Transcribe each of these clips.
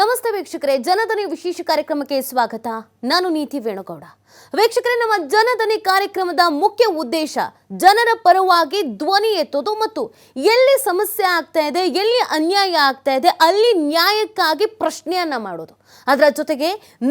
ನಮಸ್ತೆ ವೀಕ್ಷಕರೇ, ಜನಧನಿ ವಿಶೇಷ ಕಾರ್ಯಕ್ರಮಕ್ಕೆ ಸ್ವಾಗತ. ನಾನು ನೀತಿ ವೇಣುಗೌಡ. ವೀಕ್ಷಕರೇ, ನಮ್ಮ ಜನಧನಿ ಕಾರ್ಯಕ್ರಮದ ಮುಖ್ಯ ಉದ್ದೇಶ ಜನರ ಪರವಾಗಿ ಧ್ವನಿ ಎತ್ತೋದು ಮತ್ತು ಎಲ್ಲಿ ಸಮಸ್ಯೆ ಆಗ್ತಾ ಇದೆ, ಎಲ್ಲಿ ಅನ್ಯಾಯ ಆಗ್ತಾ ಇದೆ, ಅಲ್ಲಿ ನ್ಯಾಯಕ್ಕಾಗಿ ಪ್ರಶ್ನೆಯನ್ನ ಮಾಡೋದು. ಅದರ ಜೊತೆಗೆ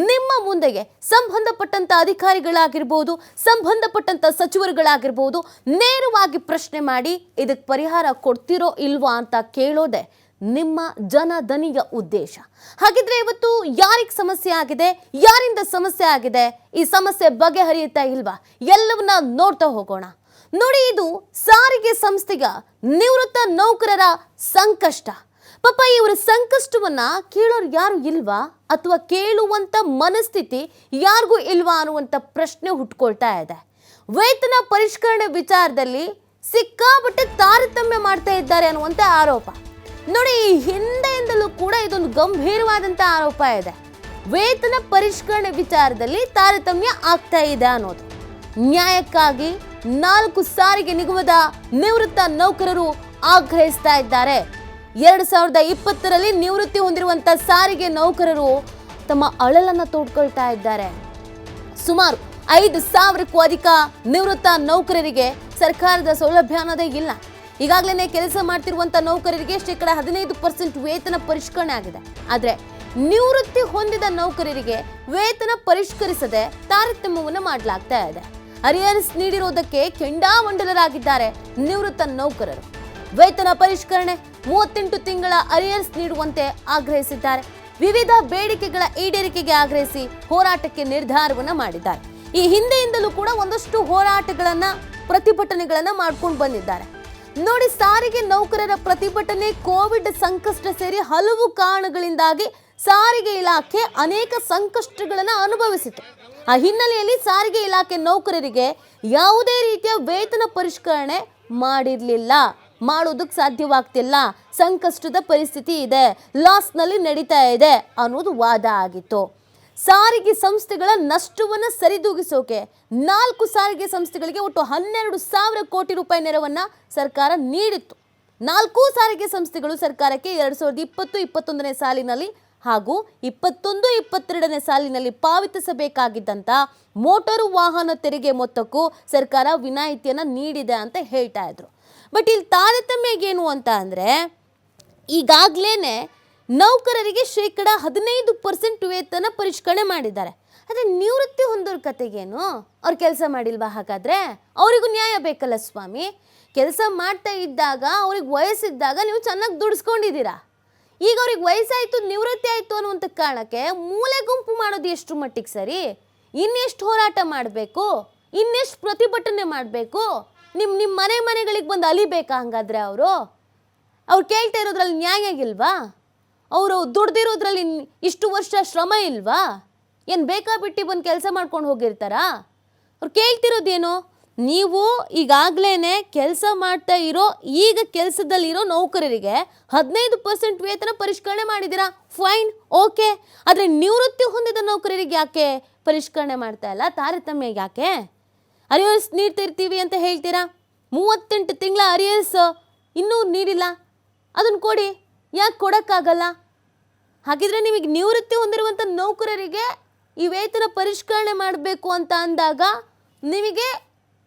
ನಿಮ್ಮ ಮುಂದೆಗೆ ಸಂಬಂಧಪಟ್ಟಂತ ಅಧಿಕಾರಿಗಳಾಗಿರ್ಬೋದು, ಸಂಬಂಧಪಟ್ಟಂತ ಸಚಿವರುಗಳಾಗಿರ್ಬೋದು, ನೇರವಾಗಿ ಪ್ರಶ್ನೆ ಮಾಡಿ ಇದಕ್ಕೆ ಪರಿಹಾರ ಕೊಡ್ತಿರೋ ಇಲ್ವಾ ಅಂತ ಕೇಳೋದೆ ನಿಮ್ಮ ಜನಧನಿಯ ಉದ್ದೇಶ. ಹಾಗಿದ್ರೆ ಇವತ್ತು ಯಾರಿಗೆ ಸಮಸ್ಯೆ ಆಗಿದೆ? ಯಾರಿಂದ ಸಮಸ್ಯೆ ಆಗಿದೆ? ಈ ಸಮಸ್ಯೆ ಬಗೆಹರಿಯುತ್ತಾ ಇಲ್ವಾ? ಎಲ್ಲವನ್ನ ನೋಡ್ತಾ ಹೋಗೋಣ. ನೋಡಿ, ಇದು ಸಾರಿಗೆ ಸಂಸ್ಥೆಯ ನಿವೃತ್ತ ನೌಕರರ ಸಂಕಷ್ಟ. ಪಾಪ, ಇವರ ಸಂಕಷ್ಟವನ್ನ ಕೇಳೋರು ಯಾರು ಇಲ್ವಾ? ಅಥವಾ ಕೇಳುವಂತ ಮನಸ್ಥಿತಿ ಯಾರಿಗೂ ಇಲ್ವಾ ಅನ್ನುವಂಥ ಪ್ರಶ್ನೆ ಹುಟ್ಕೊಳ್ತಾ ಇದೆ. ವೇತನ ಪರಿಷ್ಕರಣೆ ವಿಚಾರದಲ್ಲಿ ಸಿಕ್ಕಾಪಟ್ಟೆ ತಾರತಮ್ಯ ಮಾಡ್ತಾ ಇದ್ದಾರೆ ಅನ್ನುವಂಥ ಆರೋಪ. ನೋಡಿ, ಹಿಂದೆಯಿಂದಲೂ ಕೂಡ ಇದೊಂದು ಗಂಭೀರವಾದಂಥ ಆರೋಪ ಇದೆ. ವೇತನ ಪರಿಷ್ಕರಣೆ ವಿಚಾರದಲ್ಲಿ ತಾರತಮ್ಯ ಆಗ್ತಾ ಇದೆ ಅನ್ನೋದು. ನ್ಯಾಯಕ್ಕಾಗಿ ನಾಲ್ಕು ಸಾರಿಗೆ ನಿಗಮದ ನಿವೃತ್ತ ನೌಕರರು ಆಗ್ರಹಿಸ್ತಾ ಇದ್ದಾರೆ. ಎರಡು ಸಾವಿರದ ಇಪ್ಪತ್ತರಲ್ಲಿ ನಿವೃತ್ತಿ ಹೊಂದಿರುವಂತ ಸಾರಿಗೆ ನೌಕರರು ತಮ್ಮ ಅಳಲನ್ನ ತೋಡ್ಕೊಳ್ತಾ ಇದ್ದಾರೆ. ಸುಮಾರು ಐದು ಸಾವಿರಕ್ಕೂ ಅಧಿಕ ನಿವೃತ್ತ ನೌಕರರಿಗೆ ಸರ್ಕಾರದ ಸೌಲಭ್ಯ ಅನ್ನೋದೇ ಇಲ್ಲ. ಈಗಾಗಲೇ ಕೆಲಸ ಮಾಡ್ತಿರುವಂತ ನೌಕರರಿಗೆ ಶೇಕಡ ಹದಿನೈದು ಪರ್ಸೆಂಟ್ ವೇತನ ಪರಿಷ್ಕರಣೆ ಆಗಿದೆ. ಆದ್ರೆ ನಿವೃತ್ತಿ ಹೊಂದಿದ ನೌಕರರಿಗೆ ವೇತನ ಪರಿಷ್ಕರಿಸದೆ ತಾರತಮ್ಯವನ್ನು ಮಾಡಲಾಗ್ತಾ ಇದೆ. ಅರಿಯರ್ಸ್ ನೀಡಿರೋದಕ್ಕೆ ಕೆಂಡಾಮಂಡಲರಾಗಿದ್ದಾರೆ ನಿವೃತ್ತ ನೌಕರರು. ವೇತನ ಪರಿಷ್ಕರಣೆ ಮೂವತ್ತೆಂಟು ತಿಂಗಳ ಅರಿಯರ್ಸ್ ನೀಡುವಂತೆ ಆಗ್ರಹಿಸಿದ್ದಾರೆ. ವಿವಿಧ ಬೇಡಿಕೆಗಳ ಈಡೇರಿಕೆಗೆ ಆಗ್ರಹಿಸಿ ಹೋರಾಟಕ್ಕೆ ನಿರ್ಧಾರವನ್ನು ಮಾಡಿದ್ದಾರೆ. ಈ ಹಿಂದೆಯಿಂದಲೂ ಕೂಡ ಒಂದಷ್ಟು ಹೋರಾಟಗಳನ್ನ, ಪ್ರತಿಭಟನೆಗಳನ್ನ ಮಾಡ್ಕೊಂಡು ಬಂದಿದ್ದಾರೆ. ನೋಡಿ ಸಾರಿಗೆ ನೌಕರರ ಪ್ರತಿಭಟನೆ, ಕೋವಿಡ್ ಸಂಕಷ್ಟ ಸೇರಿ ಹಲವು ಕಾರಣಗಳಿಂದಾಗಿ ಸಾರಿಗೆ ಇಲಾಖೆ ಅನೇಕ ಸಂಕಷ್ಟಗಳನ್ನು ಅನುಭವಿಸಿತು. ಆ ಹಿನ್ನೆಲೆಯಲ್ಲಿ ಸಾರಿಗೆ ಇಲಾಖೆ ನೌಕರರಿಗೆ ಯಾವುದೇ ರೀತಿಯ ವೇತನ ಪರಿಷ್ಕರಣೆ ಮಾಡಿರಲಿಲ್ಲ. ಮಾಡೋದಕ್ಕೆ ಸಾಧ್ಯವಾಗ್ತಿಲ್ಲ. ಸಂಕಷ್ಟದ ಪರಿಸ್ಥಿತಿ ಇದೆ. ಲಾಸ್ನಲ್ಲಿ ನಡೀತಾ ಇದೆ ಅನ್ನೋದು ವಾದ ಆಗಿತ್ತು. ಸಾರಿಗೆ ಸಂಸ್ಥೆಗಳ ನಷ್ಟವನ್ನು ಸರಿದೂಗಿಸೋಕೆ ನಾಲ್ಕು ಸಾರಿಗೆ ಸಂಸ್ಥೆಗಳಿಗೆ ಒಟ್ಟು ಹನ್ನೆರಡು ಸಾವಿರ ಕೋಟಿ ರೂಪಾಯಿ ನೆರವನ್ನ ಸರ್ಕಾರ ನೀಡಿತ್ತು. ನಾಲ್ಕು ಸಾರಿಗೆ ಸಂಸ್ಥೆಗಳು ಸರ್ಕಾರಕ್ಕೆ ಎರಡು ಸಾವಿರದ ಇಪ್ಪತ್ತು, ಇಪ್ಪತ್ತೊಂದನೇ ಸಾಲಿನಲ್ಲಿ ಹಾಗೂ ಇಪ್ಪತ್ತೊಂದು, ಇಪ್ಪತ್ತೆರಡನೇ ಸಾಲಿನಲ್ಲಿ ಪಾವತಿಸಬೇಕಾಗಿದ್ದಂಥ ಮೋಟಾರು ವಾಹನ ತೆರಿಗೆ ಮೊತ್ತಕ್ಕೂ ಸರ್ಕಾರ ವಿನಾಯಿತಿಯನ್ನು ನೀಡಿದೆ ಅಂತ ಹೇಳ್ತಾ ಇದ್ರು. ಬಟ್ ಇಲ್ಲಿ ತಾರತಮ್ಯ ಏನು ಅಂತ ಅಂದರೆ ಈಗಾಗಲೇ ನೌಕರರಿಗೆ ಶೇಕಡ ಹದಿನೈದು ಪರ್ಸೆಂಟ್ ವೇತನ ಪರಿಷ್ಕರಣೆ ಮಾಡಿದ್ದಾರೆ. ಆದರೆ ನಿವೃತ್ತಿ ಹೊಂದೋರ ಕತೆಗೇನು? ಅವ್ರು ಕೆಲಸ ಮಾಡಿಲ್ವಾ? ಹಾಗಾದರೆ ಅವರಿಗೂ ನ್ಯಾಯ ಬೇಕಲ್ಲ ಸ್ವಾಮಿ. ಕೆಲಸ ಮಾಡ್ತಾ ಇದ್ದಾಗ, ಅವ್ರಿಗೆ ವಯಸ್ಸಿದ್ದಾಗ ನೀವು ಚೆನ್ನಾಗಿ ದುಡಿಸ್ಕೊಂಡಿದ್ದೀರಾ? ಈಗ ಅವ್ರಿಗೆ ವಯಸ್ಸಾಯಿತು, ನಿವೃತ್ತಿ ಆಯಿತು ಅನ್ನುವಂಥ ಕಾರಣಕ್ಕೆ ಮೂಲೆ ಗುಂಪು ಮಾಡೋದು ಎಷ್ಟು ಮಟ್ಟಿಗೆ ಸರಿ? ಇನ್ನೆಷ್ಟು ಹೋರಾಟ ಮಾಡಬೇಕು? ಇನ್ನೆಷ್ಟು ಪ್ರತಿಭಟನೆ ಮಾಡಬೇಕು? ನಿಮ್ಮ ನಿಮ್ಮ ಮನೆ ಮನೆಗಳಿಗೆ ಬಂದು ಅಲಿಬೇಕಾ ಹಂಗಾದ್ರೆ ಅವರು? ಅವ್ರು ಕೇಳ್ತಾ ಇರೋದ್ರಲ್ಲಿ ನ್ಯಾಯ ಇಲ್ವಾ ಅವರು ದುಡ್ದಿರೋದ್ರಲ್ಲಿ ಇಷ್ಟು ವರ್ಷ ಶ್ರಮ ಇಲ್ವಾ? ಏನು ಬೇಕಾ ಬಿಟ್ಟು ಬಂದು ಕೆಲಸ ಮಾಡ್ಕೊಂಡು ಹೋಗಿರ್ತಾರಾ? ಅವ್ರು ಕೇಳ್ತಿರೋದೇನು? ನೀವು ಈಗಾಗಲೇ ಕೆಲಸ ಮಾಡ್ತಾ ಇರೋ, ಈಗ ಕೆಲಸದಲ್ಲಿರೋ ನೌಕರರಿಗೆ ಹದಿನೈದು ಪರ್ಸೆಂಟ್ ವೇತನ ಪರಿಷ್ಕರಣೆ ಮಾಡಿದ್ದೀರಾ? ಫೈನ್ ಓಕೆ ಆದರೆ ನಿವೃತ್ತಿ ಹೊಂದಿದ ನೌಕರರಿಗೆ ಯಾಕೆ ಪರಿಷ್ಕರಣೆ ಮಾಡ್ತಾ ಇಲ್ಲ? ತಾರತಮ್ಯ ಯಾಕೆ? ಅರಿಯರ್ಸ್ ನೀಡ್ತಿರ್ತೀವಿ ಅಂತ ಹೇಳ್ತೀರಾ? ಮೂವತ್ತೆಂಟು ತಿಂಗಳ ಅರಿಯರ್ಸ್ ಇನ್ನೂ ನೀಡಿಲ್ಲ. ಅದನ್ನು ಕೊಡಿ. ಯಾಕೆ ಕೊಡೋಕ್ಕಾಗಲ್ಲ? ಹಾಗಿದ್ರೆ ನಿಮಗೆ ನಿವೃತ್ತಿ ಹೊಂದಿರುವಂಥ ನೌಕರರಿಗೆ ಈ ವೇತನ ಪರಿಷ್ಕರಣೆ ಮಾಡಬೇಕು ಅಂತ ಅಂದಾಗ ನಿಮಗೆ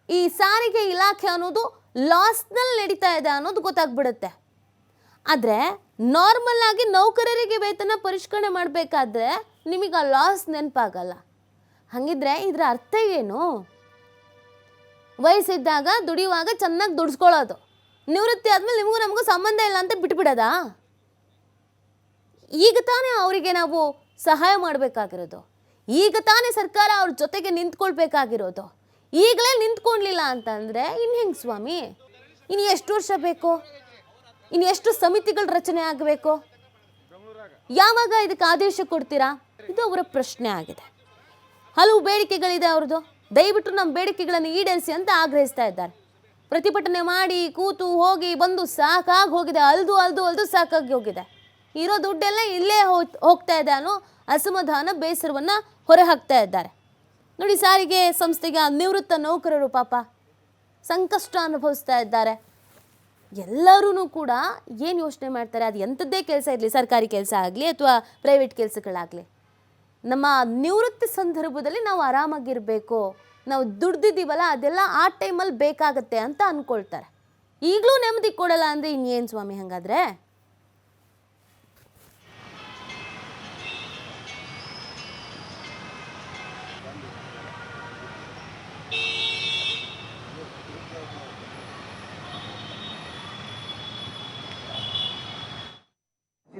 ಈ ಸಾರಿಗೆ ಇಲಾಖೆ ಅನ್ನೋದು ಲಾಸ್ನಲ್ಲಿ ನಡೀತಾ ಇದೆ ಅನ್ನೋದು ಗೊತ್ತಾಗ್ಬಿಡುತ್ತೆ. ಆದರೆ ನಾರ್ಮಲ್ ಆಗಿ ನೌಕರರಿಗೆ ವೇತನ ಪರಿಷ್ಕರಣೆ ಮಾಡಬೇಕಾದ್ರೆ ನಿಮಗೆ ಆ ಲಾಸ್ ನೆನಪಾಗಲ್ಲ. ಹಾಗಿದ್ರೆ ಇದರ ಅರ್ಥ ಏನು? ವಯಸ್ಸಿದ್ದಾಗ ದುಡಿಯುವಾಗ ಚೆನ್ನಾಗಿ ದುಡಿಸ್ಕೊಳ್ಳೋದು. ನಿವೃತ್ತಿ ಆದಮೇಲೆ ನಿಮಗೂ ನಮಗೂ ಸಂಬಂಧ ಇಲ್ಲ ಅಂತ ಬಿಟ್ಬಿಡೋದಾ? ಈಗ ತಾನೇ ಅವರಿಗೆ ನಾವು ಸಹಾಯ ಮಾಡಬೇಕಾಗಿರೋದು. ಈಗ ತಾನೇ ಸರ್ಕಾರ ಅವ್ರ ಜೊತೆಗೆ ನಿಂತ್ಕೊಳ್ಬೇಕಾಗಿರೋದು. ಈಗಲೇ ನಿಂತ್ಕೊಳ್ಲಿಲ್ಲ ಅಂತಂದರೆ ಇನ್ನು ಹೆಂಗೆ ಸ್ವಾಮಿ? ಇನ್ನು ಎಷ್ಟು ವರ್ಷ ಬೇಕು? ಇನ್ನು ಎಷ್ಟು ಸಮಿತಿಗಳ ರಚನೆ ಆಗಬೇಕು? ಯಾವಾಗ ಇದಕ್ಕೆ ಆದೇಶ ಕೊಡ್ತೀರಾ? ಇದು ಅವರ ಪ್ರಶ್ನೆ ಆಗಿದೆ. ಹಲವು ಬೇಡಿಕೆಗಳಿದೆ ಅವ್ರದ್ದು. ದಯವಿಟ್ಟು ನಮ್ಮ ಬೇಡಿಕೆಗಳನ್ನು ಈಡೇರಿಸಿ ಅಂತ ಆಗ್ರಹಿಸ್ತಾ ಇದ್ದಾರೆ. ಪ್ರತಿಭಟನೆ ಮಾಡಿ ಕೂತು ಹೋಗಿ ಬಂದು ಸಾಕಾಗಿ ಹೋಗಿದೆ. ಅಲ್ದು ಅಲ್ದು ಅಲ್ದು ಸಾಕಾಗಿ ಹೋಗಿದೆ. ಇರೋ ದುಡ್ಡೆಲ್ಲ ಇಲ್ಲೇ ಹೋಗ್- ಹೋಗ್ತಾ ಇದೆ ಅನ್ನೋ ಅಸಮಾಧಾನ ಬೇಸರವನ್ನು ಹೊರಹಾಕ್ತಾ ಇದ್ದಾರೆ. ನೋಡಿ ಸಾರಿಗೆ ಸಂಸ್ಥೆಗೆ ನಿವೃತ್ತ ನೌಕರರು ಪಾಪ ಸಂಕಷ್ಟ ಅನುಭವಿಸ್ತಾ ಇದ್ದಾರೆ. ಎಲ್ಲರೂ ಕೂಡ ಏನು ಯೋಚನೆ ಮಾಡ್ತಾರೆ? ಅದು ಎಂಥದ್ದೇ ಕೆಲಸ ಇರಲಿ, ಸರ್ಕಾರಿ ಕೆಲಸ ಆಗಲಿ ಅಥವಾ ಪ್ರೈವೇಟ್ ಕೆಲಸಗಳಾಗಲಿ. ನಮ್ಮ ನಿವೃತ್ತಿ ಸಂದರ್ಭದಲ್ಲಿ ನಾವು ಆರಾಮಾಗಿರಬೇಕು, ನಾವು ದುಡ್ದಿದ್ದೀವಲ್ಲ, ಅದೆಲ್ಲ ಆ ಟೈಮಲ್ಲಿ ಬೇಕಾಗತ್ತೆ ಅಂತ ಅಂದ್ಕೊಳ್ತಾರೆ ಈಗಲೂ ನೆಮ್ಮದಿ ಕೊಡಲ್ಲ ಅಂದರೆ ಇನ್ನೇನು ಸ್ವಾಮಿ ಹಾಗಾದ್ರೆ?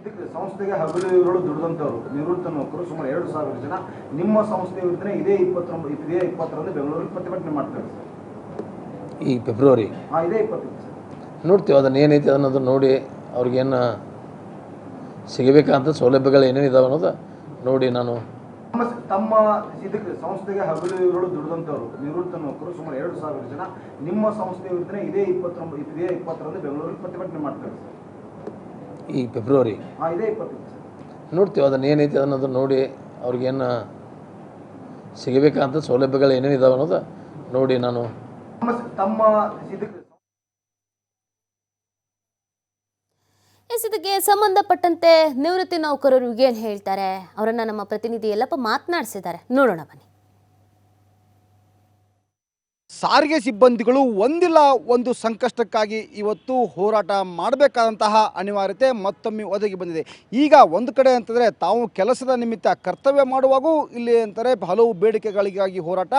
ಇದಕ್ಕೆ ಸಂಸ್ಥೆಗೆ ಹಗಲು ಇವರು ದುಡಿದಂಥವ್ರು ನಿವೃತ್ತ ನೌಕರು ಸುಮಾರು ಎರಡು ಸಾವಿರ ಜನ. ನಿಮ್ಮ ಸಂಸ್ಥೆ ಇವತ್ತಿನ ಇದೇ ಇಪ್ಪತ್ತೊಂಬ ಇದೇ ಇಪ್ಪತ್ತರಂದು ಬೆಂಗಳೂರಿಗೆ ಪ್ರತಿಭಟನೆ ಮಾಡ್ತಾರೆ. ಈ ಫೆಬ್ರವರಿ? ಹಾಂ ಇದೇ ಇಪ್ಪತ್ತೈದು ಸರ್. ನೋಡ್ತೀವಿ ಅದನ್ನು ಏನೈತೆ ಅನ್ನೋದು ನೋಡಿ ಅವ್ರಿಗೇನು ಸಿಗಬೇಕಂತ ಸೌಲಭ್ಯಗಳು ಏನೇನು ಇದಾವೆ ಅನ್ನೋದು ನೋಡಿ ನಾನು. ತಮ್ಮ ಇದಕ್ಕೆ ಸಂಸ್ಥೆಗೆ ಹಗಲು ಇವರು ದುಡಿದಂಥವ್ರು ನಿವೃತ್ತ ನೌಕರು ಸುಮಾರು ಎರಡು ಸಾವಿರ ಜನ. ನಿಮ್ಮ ಸಂಸ್ಥೆ ವಿರುದ್ಧ ಇದೇ ಇಪ್ಪತ್ತೊಂಬ ಇದೇ ಇಪ್ಪತ್ತರಂದು ಬೆಂಗಳೂರಿಗೆ ಪ್ರತಿಭಟನೆ ಮಾಡ್ತಾರೆ. ಈ ಫೆಬ್ರವರಿ ನೋಡ್ತೀವಿ ಅದನ್ನು ಏನೈತಿ ಅನ್ನೋದು ನೋಡಿ ಅವ್ರಿಗೇನು ಸಿಗಬೇಕಂತ ಸೌಲಭ್ಯಗಳು ಏನೇನು ಇದಾವೆ ಅನ್ನೋದು ನೋಡಿ ನಾನು. ತಮ್ಮ ಎಸ್ ಇದಕ್ಕೆ ಸಂಬಂಧಪಟ್ಟಂತೆ ನಿವೃತ್ತಿ ನೌಕರರು ಏನು ಹೇಳ್ತಾರೆ? ಅವರನ್ನು ನಮ್ಮ ಪ್ರತಿನಿಧಿ ಎಲ್ಲಪ್ಪ ಮಾತನಾಡಿಸಿದ್ದಾರೆ. ನೋಡೋಣ ಬನ್ನಿ. ಸಾರಿಗೆ ಸಿಬ್ಬಂದಿಗಳು ಒಂದಿಲ್ಲ ಒಂದು ಸಂಕಷ್ಟಕ್ಕಾಗಿ ಇವತ್ತು ಹೋರಾಟ ಮಾಡಬೇಕಾದಂತಹ ಅನಿವಾರ್ಯತೆ ಮತ್ತೊಮ್ಮೆ ಒದಗಿ ಬಂದಿದೆ. ಈಗ ಒಂದು ಕಡೆ ಅಂತಂದರೆ ತಾವು ಕೆಲಸದ ನಿಮಿತ್ತ ಕರ್ತವ್ಯ ಮಾಡುವಾಗೂ ಇಲ್ಲಿ ಅಂತಾರೆ ಹಲವು ಬೇಡಿಕೆಗಳಿಗಾಗಿ ಹೋರಾಟ.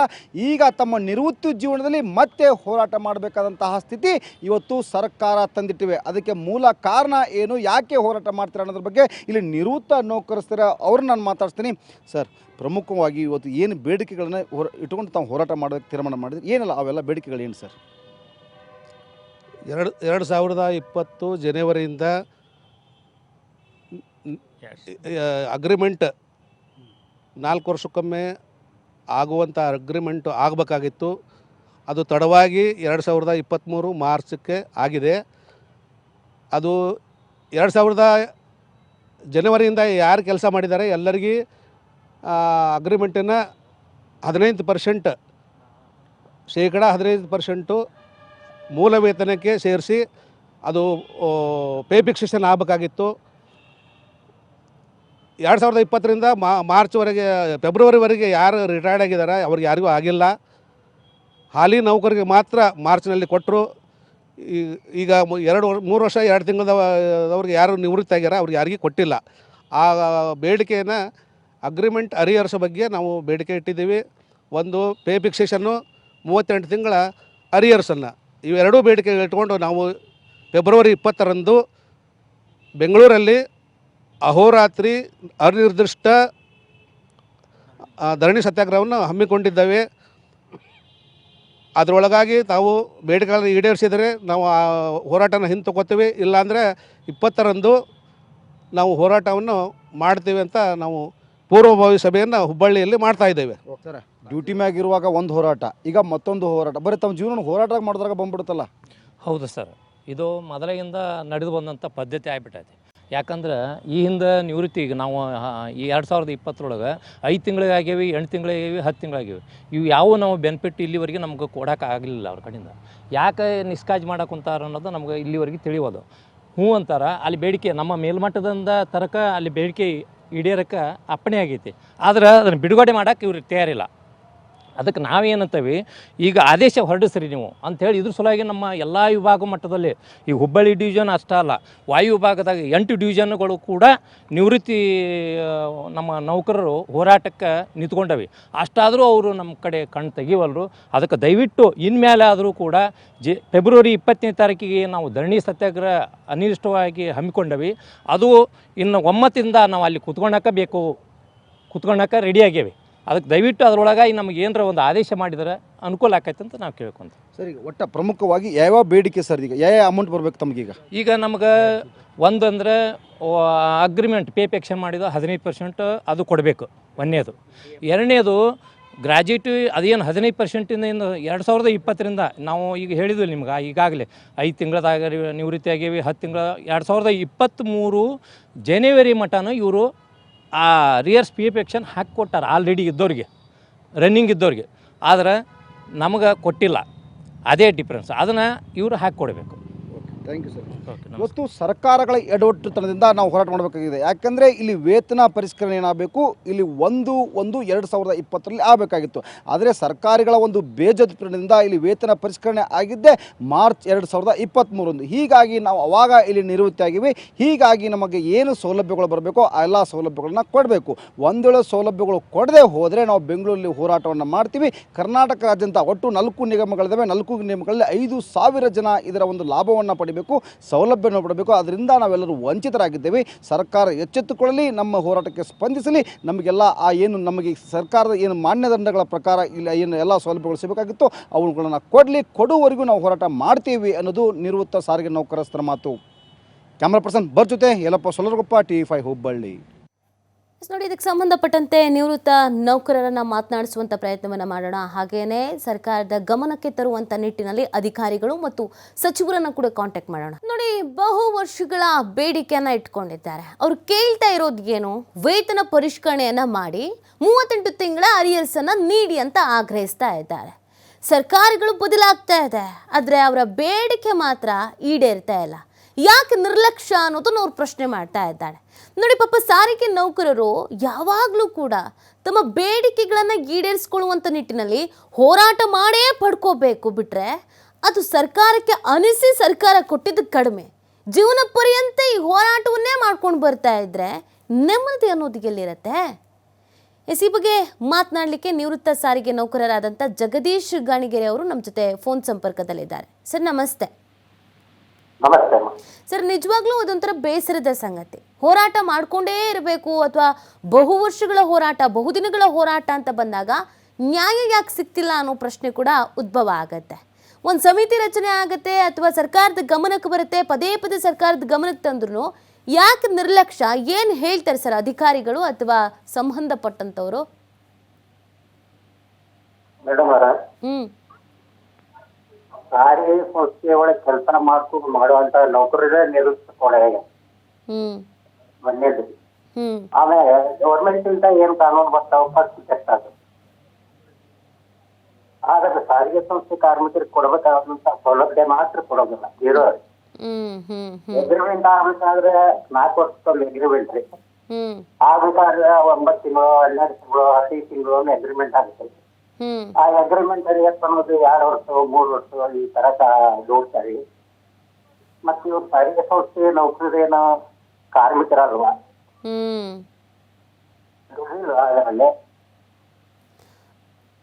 ಈಗ ತಮ್ಮ ನಿವೃತ್ತಿ ಜೀವನದಲ್ಲಿ ಮತ್ತೆ ಹೋರಾಟ ಮಾಡಬೇಕಾದಂತಹ ಸ್ಥಿತಿ ಇವತ್ತು ಸರ್ಕಾರ ತಂದಿಟ್ಟಿವೆ. ಅದಕ್ಕೆ ಮೂಲ ಕಾರಣ ಏನು, ಯಾಕೆ ಹೋರಾಟ ಮಾಡ್ತಾರೆ ಅನ್ನೋದ್ರ ಬಗ್ಗೆ ಇಲ್ಲಿ ನಿವೃತ್ತ ನೌಕರಸ್ಥರ ಅವ್ರನ್ನ ನಾನು ಮಾತಾಡ್ತೀನಿ ಸರ್ ಪ್ರಮುಖವಾಗಿ ಇವತ್ತು ಏನು ಬೇಡಿಕೆಗಳನ್ನ ಹೊರ ಇಟ್ಕೊಂಡು ತಾವು ಹೋರಾಟ ಮಾಡೋದಕ್ಕೆ ತೀರ್ಮಾನ ಮಾಡಿದ್ರು ಏನಲ್ಲ ಅವೆಲ್ಲ ಬೇಡಿಕೆಗಳೇನು ಏನು ಸರ್? ಎರಡು ಎರಡು ಸಾವಿರದ ಇಪ್ಪತ್ತು ಜನವರಿಯಿಂದ ಅಗ್ರಿಮೆಂಟ್ ನಾಲ್ಕು ವರ್ಷಕ್ಕೊಮ್ಮೆ ಆಗುವಂಥ ಅಗ್ರಿಮೆಂಟ್ ಆಗಬೇಕಾಗಿತ್ತು. ಅದು ತಡವಾಗಿ ಎರಡು ಸಾವಿರದ ಇಪ್ಪತ್ತ್ಮೂರು ಮಾರ್ಚಕ್ಕೆ ಆಗಿದೆ. ಅದು ಎರಡು ಸಾವಿರದ ಜನವರಿಯಿಂದ ಯಾರು ಕೆಲಸ ಮಾಡಿದ್ದಾರೆ ಎಲ್ಲರಿಗೂ ಅಗ್ರಿಮೆಂಟನ್ನು ಹದಿನೈದು ಪರ್ಸೆಂಟ್ ಶೇಕಡ ಹದಿನೈದು ಪರ್ಸೆಂಟು ಮೂಲ ವೇತನಕ್ಕೆ ಸೇರಿಸಿ ಅದು ಪೇ ಫಿಕ್ಸೇಷನ್ ಆಗಬೇಕಾಗಿತ್ತು. ಎರಡು ಸಾವಿರದ ಇಪ್ಪತ್ತರಿಂದ ಮಾರ್ಚ್ವರೆಗೆ, ಫೆಬ್ರವರಿವರೆಗೆ ಯಾರು ರಿಟೈರ್ಡ್ ಆಗಿದ್ದಾರೆ ಅವ್ರಿಗೆ ಯಾರಿಗೂ ಆಗಿಲ್ಲ. ಹಾಲಿ ನೌಕರಿಗೆ ಮಾತ್ರ ಮಾರ್ಚ್ನಲ್ಲಿ ಕೊಟ್ಟರು ಈಗ ಎರಡು, ಮೂರು ವರ್ಷ, ಎರಡು ತಿಂಗಳದವ್ರಿಗೆ ಯಾರು ನಿವೃತ್ತಿ ಆಗ್ಯಾರ ಅವ್ರಿಗೆ ಯಾರಿಗೂ ಕೊಟ್ಟಿಲ್ಲ. ಆ, ಬೇಡಿಕೆಯನ್ನು ಅಗ್ರಿಮೆಂಟ್ ಅರಿಯರ್ಸ್ ಬಗ್ಗೆ ನಾವು ಬೇಡಿಕೆ ಇಟ್ಟಿದ್ದೀವಿ. ಒಂದು ಪೇ ಫಿಕ್ಸೇಷನ್ನು ಮೂವತ್ತೆಂಟು ತಿಂಗಳ ಅರಿಯರ್ಸನ್ನು ಇವೆರಡೂ ಬೇಡಿಕೆ ಇಟ್ಕೊಂಡು ನಾವು ಫೆಬ್ರವರಿ ಇಪ್ಪತ್ತರಂದು ಬೆಂಗಳೂರಲ್ಲಿ ಅಹೋರಾತ್ರಿ ಅನಿರ್ದಿಷ್ಟ ಧರಣಿ ಸತ್ಯಾಗ್ರಹವನ್ನು ಹಮ್ಮಿಕೊಂಡಿದ್ದೇವೆ. ಅದರೊಳಗಾಗಿ ತಾವು ಬೇಡಿಕೆಗಳನ್ನು ಈಡೇರಿಸಿದರೆ ನಾವು ಆ ಹೋರಾಟನ ಹಿಂತಕೋತೀವಿ ಇಲ್ಲಾಂದರೆ ಇಪ್ಪತ್ತರಂದು ನಾವು ಹೋರಾಟವನ್ನು ಮಾಡ್ತೀವಿ ಅಂತ ನಾವು ಪೂರ್ವಭಾವಿ ಸಭೆಯನ್ನು ಹುಬ್ಬಳ್ಳಿಯಲ್ಲಿ ಮಾಡ್ತಾ ಇದ್ದೇವೆ. ಸರ್ ಡ್ಯೂಟಿ ಮ್ಯಾಗ ಇರುವಾಗ ಒಂದು ಹೋರಾಟ ಈಗ ಮತ್ತೊಂದು ಹೋರಾಟ. ಬರೀ ತಮ್ಮ ಜೀವನ ಹೋರಾಟ ಮಾಡಿದಾಗ ಬಂದ್ಬಿಡುತ್ತಲ್ಲ? ಹೌದು ಸರ್. ಇದು ಮೊದಲಿಂದ ನಡೆದು ಬಂದಂಥ ಪದ್ಧತಿ ಆಗ್ಬಿಟ್ಟೈತಿ. ಯಾಕಂದ್ರೆ ಈ ಹಿಂದೆ ನಿವೃತ್ತಿ ಈಗ ನಾವು ಈ ಎರಡು ಸಾವಿರದ ಇಪ್ಪತ್ತರೊಳಗೆ ಐದು ತಿಂಗಳಿಗಾಗ್ಯಾವಿ ಎಂಟು ತಿಂಗಳಿಗಾಗ್ಯಾವಿ ಹತ್ತು ತಿಂಗಳಾಗ್ಯಾವಿ ಇವು ಯಾವ ನಾವು ಬೆನಿಫಿಟ್ ಇಲ್ಲಿವರೆಗೆ ನಮ್ಗೆ ಕೊಡೋಕ್ಕಾಗಲಿಲ್ಲ ಆಗಲಿಲ್ಲ ಅವ್ರ ಕಡೆಯಿಂದ. ಯಾಕೆ ನಿಸ್ಕಾಜ್ ಮಾಡಕ್ಕೆ ಕುಂತಾರ ಅನ್ನೋದು ನಮ್ಗೆ ಇಲ್ಲಿವರೆಗೆ ತಿಳಿಯೋದು. ಹ್ಞೂ ಅಂತಾರ, ಅಲ್ಲಿ ಬೇಡಿಕೆ, ನಮ್ಮ ಮೇಲ್ಮಟ್ಟದಿಂದ ತರಕ ಅಲ್ಲಿ ಬೇಡಿಕೆ ಈಡೇರಕ್ಕೆ ಅಪ್ಪಣೆ ಆಗೈತಿ. ಆದ್ರೆ ಅದನ್ನು ಬಿಡುಗಡೆ ಮಾಡಕ್ಕೆ ಇವ್ರಿಗೆ ತಯಾರಿಲ್ಲ. ಅದಕ್ಕೆ ನಾವೇನಂತೀವಿ, ಈಗ ಆದೇಶ ಹೊರಡಿಸ್ರಿ ನೀವು ಅಂಥೇಳಿ ಇದ್ರ ಸಲುವಾಗಿ ನಮ್ಮ ಎಲ್ಲ ವಿಭಾಗ ಮಟ್ಟದಲ್ಲಿ ಈ ಹುಬ್ಬಳ್ಳಿ ಡಿವಿಷನ್ ಅಷ್ಟೇ ಅಲ್ಲ, ವಾಯು ವಿಭಾಗದಾಗ ಎಂಟು ಡಿವಿಷನ್ಗಳು ಕೂಡ ನಿವೃತ್ತಿ ನಮ್ಮ ನೌಕರರು ಹೋರಾಟಕ್ಕೆ ನಿಂತ್ಕೊಂಡವಿ. ಅಷ್ಟಾದರೂ ಅವರು ನಮ್ಮ ಕಡೆ ಕಣ್ಣು ತೆಗಿವಲ್ರು. ಅದಕ್ಕೆ ದಯವಿಟ್ಟು ಇನ್ಮೇಲೆ ಆದರೂ ಕೂಡ ಜೆ, ಫೆಬ್ರವರಿ ಇಪ್ಪತ್ತನೇ ತಾರೀಕಿಗೆ ನಾವು ಧರಣಿ ಸತ್ಯಾಗ್ರಹ ಅನಿರ್ಷ್ಟವಾಗಿ ಹಮ್ಮಿಕೊಂಡವಿ. ಅದು ಇನ್ನು ಒಮ್ಮತ್ತಿಂದ ನಾವು ಅಲ್ಲಿ ಕುತ್ಕೊಳಕ್ಕೆ ಬೇಕು ಕುತ್ಕೊಳಕ್ಕೆ ರೆಡಿ ಅದಕ್ಕೆ ದಯವಿಟ್ಟು ಅದ್ರೊಳಗೆ ನಮ್ಗೆ ಏನರ ಒಂದು ಆದೇಶ ಮಾಡಿದರೆ ಅನುಕೂಲ ಆಕೈತೆ ಅಂತ ನಾವು ಕೇಳ್ಕೊಂತ ಸರ್ ಈಗ ಒಟ್ಟ ಪ್ರಮುಖವಾಗಿ ಯಾವ ಬೇಡಿಕೆ ಸರ್ ಈಗ ಯಾವ ಅಮೌಂಟ್ ಬರಬೇಕು ತಮಗೀಗ? ಈಗ ನಮ್ಗೆ ಒಂದಂದ್ರೆ ಅಗ್ರಿಮೆಂಟ್ ಪೇ ಪೆಕ್ಷನ್ ಮಾಡಿದ ಹದಿನೈದು ಪರ್ಸೆಂಟ್ ಅದು ಕೊಡಬೇಕು ಒಂದನೇದು. ಎರಡನೇದು ಗ್ರ್ಯಾಜುಯೇಟ್ ಅದೇನು ಹದಿನೈದು ಪರ್ಸೆಂಟಿಂದ ಇನ್ನು ಎರಡು ಸಾವಿರದ ಇಪ್ಪತ್ತರಿಂದ ನಾವು ಈಗ ಹೇಳಿದ್ವಿ ನಿಮ್ಗೆ ಈಗಾಗಲೇ ಐದು ತಿಂಗಳದಾಗ ನಿವೃತ್ತಿ ಆಗೇವಿ ಹತ್ತು ತಿಂಗಳ ಎರಡು ಸಾವಿರದ ಇಪ್ಪತ್ತ್ಮೂರು ಜನವರಿ ಮಟನೂ ಇವರು ಆ ರಿಯರ್ಸ್ ಪಿ ಎಫ್ ಎಕ್ಷನ್ ಹಾಕಿ ಕೊಟ್ಟಾರೆ ಆಲ್ರೆಡಿ ಇದ್ದವ್ರಿಗೆ ರನ್ನಿಂಗ್ ಇದ್ದವ್ರಿಗೆ ಆದ್ರೆ ನಮಗೆ ಕೊಟ್ಟಿಲ್ಲ. ಅದೇ ಡಿಫ್ರೆನ್ಸ್ ಅದನ್ನು ಇವರು ಹಾಕಿ ಕೊಡಬೇಕು. ಥ್ಯಾಂಕ್ ಯು ಸರ್ ಇವತ್ತು ಸರ್ಕಾರಗಳ ಎಡವಟ್ಟುತನದಿಂದ ನಾವು ಹೋರಾಟ ಮಾಡಬೇಕಾಗಿದೆ. ಯಾಕಂದರೆ ಇಲ್ಲಿ ವೇತನ ಪರಿಷ್ಕರಣೆ ಏನಾಗಬೇಕು? ಇಲ್ಲಿ ಒಂದು ಒಂದು ಎರಡು ಸಾವಿರದ ಇಪ್ಪತ್ತರಲ್ಲಿ ಆಗಬೇಕಾಗಿತ್ತು. ಆದರೆ ಸರ್ಕಾರಿಗಳ ಒಂದು ಬೇಜದಿಂದ ಇಲ್ಲಿ ವೇತನ ಪರಿಷ್ಕರಣೆ ಆಗಿದ್ದೇ ಮಾರ್ಚ್ ಎರಡು ಸಾವಿರದ ಇಪ್ಪತ್ತ್ಮೂರಂದು ಹೀಗಾಗಿ ನಾವು ಅವಾಗ ಇಲ್ಲಿ ನಿವೃತ್ತಿ ಆಗಿವಿ ಹೀಗಾಗಿ ನಮಗೆ ಏನು ಸೌಲಭ್ಯಗಳು ಬರಬೇಕೋ ಆ ಎಲ್ಲ ಸೌಲಭ್ಯಗಳನ್ನ ಕೊಡಬೇಕು. ಒಂದು ವೇಳೆ ಸೌಲಭ್ಯಗಳು ಕೊಡದೆ ಹೋದರೆ ನಾವು ಬೆಂಗಳೂರಲ್ಲಿ ಹೋರಾಟವನ್ನು ಮಾಡ್ತೀವಿ. ಕರ್ನಾಟಕ ರಾಜ್ಯಂತ ಒಟ್ಟು ನಾಲ್ಕು ನಿಗಮಗಳಿದ್ದಾವೆ ನಾಲ್ಕು ನಿಗಮಗಳಲ್ಲಿ ಐದು ಸಾವಿರ ಜನ ಇದರ ಒಂದು ಲಾಭವನ್ನು ಪಡಿಬೇಕು ಸೌಲಭ್ಯವನ್ನು ಪಡಬೇಕು. ಅದರಿಂದ ನಾವೆಲ್ಲರೂ ವಂಚಿತರಾಗಿದ್ದೇವೆ. ಸರ್ಕಾರ ಎಚ್ಚೆತ್ತುಕೊಳ್ಳಲಿ, ನಮ್ಮ ಹೋರಾಟಕ್ಕೆ ಸ್ಪಂದಿಸಲಿ. ನಮಗೆಲ್ಲ ಆ ಏನು ನಮಗೆ ಸರ್ಕಾರದ ಏನು ಮಾನ್ಯದಂಡಗಳ ಪ್ರಕಾರ ಇಲ್ಲ, ಏನು ಎಲ್ಲ ಸೌಲಭ್ಯಗಳು ಸಿಗಬೇಕಾಗಿತ್ತು, ಅವುಗಳನ್ನು ಕೊಡಲಿ. ಕೊಡುವವರೆಗೂ ನಾವು ಹೋರಾಟ ಮಾಡ್ತೀವಿ ಅನ್ನೋದು ನಿವೃತ್ತ ಸಾರಿಗೆ ನೌಕರಸ್ಥರ ಮಾತು. ಕ್ಯಾಮ್ರಾ ಪರ್ಸನ್ ಬರ್ ಜೊತೆ ಯಲ್ಲಪ್ಪ ಸೊಲರಗೊಪ್ಪ, ಟಿ ಫೈ ಹುಬ್ಬಳ್ಳಿ. ನೋಡಿ, ಇದಕ್ಕೆ ಸಂಬಂಧಪಟ್ಟಂತೆ ನಿವೃತ್ತ ನೌಕರರನ್ನ ಮಾತನಾಡಿಸುವಂತ ಪ್ರಯತ್ನವನ್ನ ಮಾಡೋಣ. ಹಾಗೇನೆ ಸರ್ಕಾರದ ಗಮನಕ್ಕೆ ತರುವಂತ ನಿಟ್ಟಿನಲ್ಲಿ ಅಧಿಕಾರಿಗಳು ಮತ್ತು ಸಚಿವರನ್ನ ಕೂಡ ಕಾಂಟ್ಯಾಕ್ಟ್ ಮಾಡೋಣ. ನೋಡಿ, ಬಹು ವರ್ಷಗಳ ಬೇಡಿಕೆಯನ್ನ ಇಟ್ಕೊಂಡಿದ್ದಾರೆ. ಅವ್ರು ಕೇಳ್ತಾ ಇರೋದು ಏನು? ವೇತನ ಪರಿಷ್ಕರಣೆಯನ್ನ ಮಾಡಿ ಮೂವತ್ತೆಂಟು ತಿಂಗಳ ಅರಿಯರ್ಸ್ ಅನ್ನ ನೀಡಿ ಅಂತ ಆಗ್ರಹಿಸ್ತಾ ಇದ್ದಾರೆ. ಸರ್ಕಾರಗಳು ಬದಲಾಗ್ತಾ ಇದೆ. ಆದರೆ ಅವರ ಬೇಡಿಕೆ ಮಾತ್ರ ಈಡೇರ್ತಾ ಇಲ್ಲ. ಯಾಕೆ ನಿರ್ಲಕ್ಷ್ಯ ಅನ್ನೋದನ್ನು ಅವ್ರು ಪ್ರಶ್ನೆ ಮಾಡ್ತಾ ಇದ್ದಾಳೆ ನೋಡಿ ಪಾಪ ಸಾರಿಗೆ ನೌಕರರು ಯಾವಾಗಲೂ ಕೂಡ ತಮ್ಮ ಬೇಡಿಕೆಗಳನ್ನು ಈಡೇರಿಸ್ಕೊಳ್ಳುವಂಥ ನಿಟ್ಟಿನಲ್ಲಿ ಹೋರಾಟ ಮಾಡೇ ಪಡ್ಕೋಬೇಕು ಬಿಟ್ರೆ ಅದು ಸರ್ಕಾರಕ್ಕೆ ಅನಿಸಿ ಸರ್ಕಾರ ಕೊಟ್ಟಿದ್ದು ಕಡಿಮೆ. ಜೀವನ ಪರ್ಯಂತ ಈ ಹೋರಾಟವನ್ನೇ ಮಾಡ್ಕೊಂಡು ಬರ್ತಾ ಇದ್ರೆ ನೆಮ್ಮದಿ ಅನ್ನೋದು ಎಲ್ಲಿರುತ್ತೆ? ಎಸ್, ಈ ಬಗ್ಗೆ ಮಾತನಾಡಲಿಕ್ಕೆ ನಿವೃತ್ತ ಸಾರಿಗೆ ನೌಕರರಾದಂಥ ಜಗದೀಶ್ ಗಾಣಿಗೆರೆ ಅವರು ನಮ್ಮ ಜೊತೆ ಫೋನ್ ಸಂಪರ್ಕದಲ್ಲಿದ್ದಾರೆ. ಸರ್, ನಮಸ್ತೆ. ನಮಸ್ತೆ ಸರ್ ನಿಜವಾಗ್ಲೂ ಅದೊಂಥರ ಬೇಸರದ ಸಂಗತಿ. ಹೋರಾಟ ಮಾಡ್ಕೊಂಡೇ ಇರಬೇಕು ಅಥವಾ ಬಹು ವರ್ಷಗಳ ಹೋರಾಟ ಬಹುದಿನಗಳ ಹೋರಾಟ ಅಂತ ಬಂದಾಗ ನ್ಯಾಯ ಯಾಕೆ ಸಿಗ್ತಿಲ್ಲ ಅನ್ನೋ ಪ್ರಶ್ನೆ ಕೂಡ ಉದ್ಭವ ಆಗತ್ತೆ. ಒಂದು ಸಮಿತಿ ರಚನೆ ಆಗತ್ತೆ ಅಥವಾ ಸರ್ಕಾರದ ಗಮನಕ್ಕೆ ಬರುತ್ತೆ ಪದೇ ಪದೇ ಸರ್ಕಾರದ ಗಮನಕ್ಕೆ ತಂದ್ರು ಯಾಕೆ ನಿರ್ಲಕ್ಷ್ಯ? ಏನು ಹೇಳ್ತಾರೆ ಸರ್ ಅಧಿಕಾರಿಗಳು ಅಥವಾ ಸಂಬಂಧಪಟ್ಟಂತವರು? ಮೇಡಮ್ ಅವರ ಸಾರಿಗೆ ಸಂಸ್ಥೆ ಒಳಗೆ ಕೆಲಸ ಮಾಡ್ಕೊಂಡು ಮಾಡುವಂತ ನೌಕರರೇ ಒಂದೇದು ಹ್ಞೂ ಆಮೇಲೆ ಗೌರ್ಮೆಂಟ್ ಇಂದ ಏನ್ ಕಾನೂನು ಬರ್ತಾವ ಫಸ್ಟ್ ಚೆಕ್ ಅದು. ಆದ್ರೆ ಸಾರಿಗೆ ಸಂಸ್ಥೆ ಕಾರ್ಮಿಕರಿಗೆ ಕೊಡಬೇಕಾದಂತ ಸೌಲಭ್ಯ ಮಾತ್ರ ಕೊಡೋದಿಲ್ಲ ಹ್ಞೂ ಎಗ್ರಿಮೆಂಟ್ ಆಗ್ಬೇಕಾದ್ರೆ ನಾಲ್ಕು ವರ್ಷದಲ್ಲಿ ಎಗ್ರಿಮೆಂಟ್ ರೀ. ಆಗ್ಬೇಕಾದ್ರೆ ಒಂಬತ್ತು ತಿಂಗಳು ಹನ್ನೆರಡು ತಿಂಗಳು ಹದಿನೈದು ತಿಂಗಳು ಅಗ್ರಿಮೆಂಟ್ ಎಗ್ರಿಮೆಂಟ್ ಆಗುತ್ತೆ ಆ ಅಗ್ರಿಮೆಂಟ್ ಎಷ್ಟು ಅನ್ನೋದು ಎರಡು ವರ್ಷ ಮೂರು ವರ್ಷ ಈ ತರ ನೋಡ್ತಾರೆ ಮತ್ತೆ ಇವ್ರು ಸಾರಿಗೆ ಸಂಸ್ಥೆ ನೌಕರರೇನು ಕಾರ್ಮಿಕರಲ್ವಾ? ಅದರಲ್ಲಿ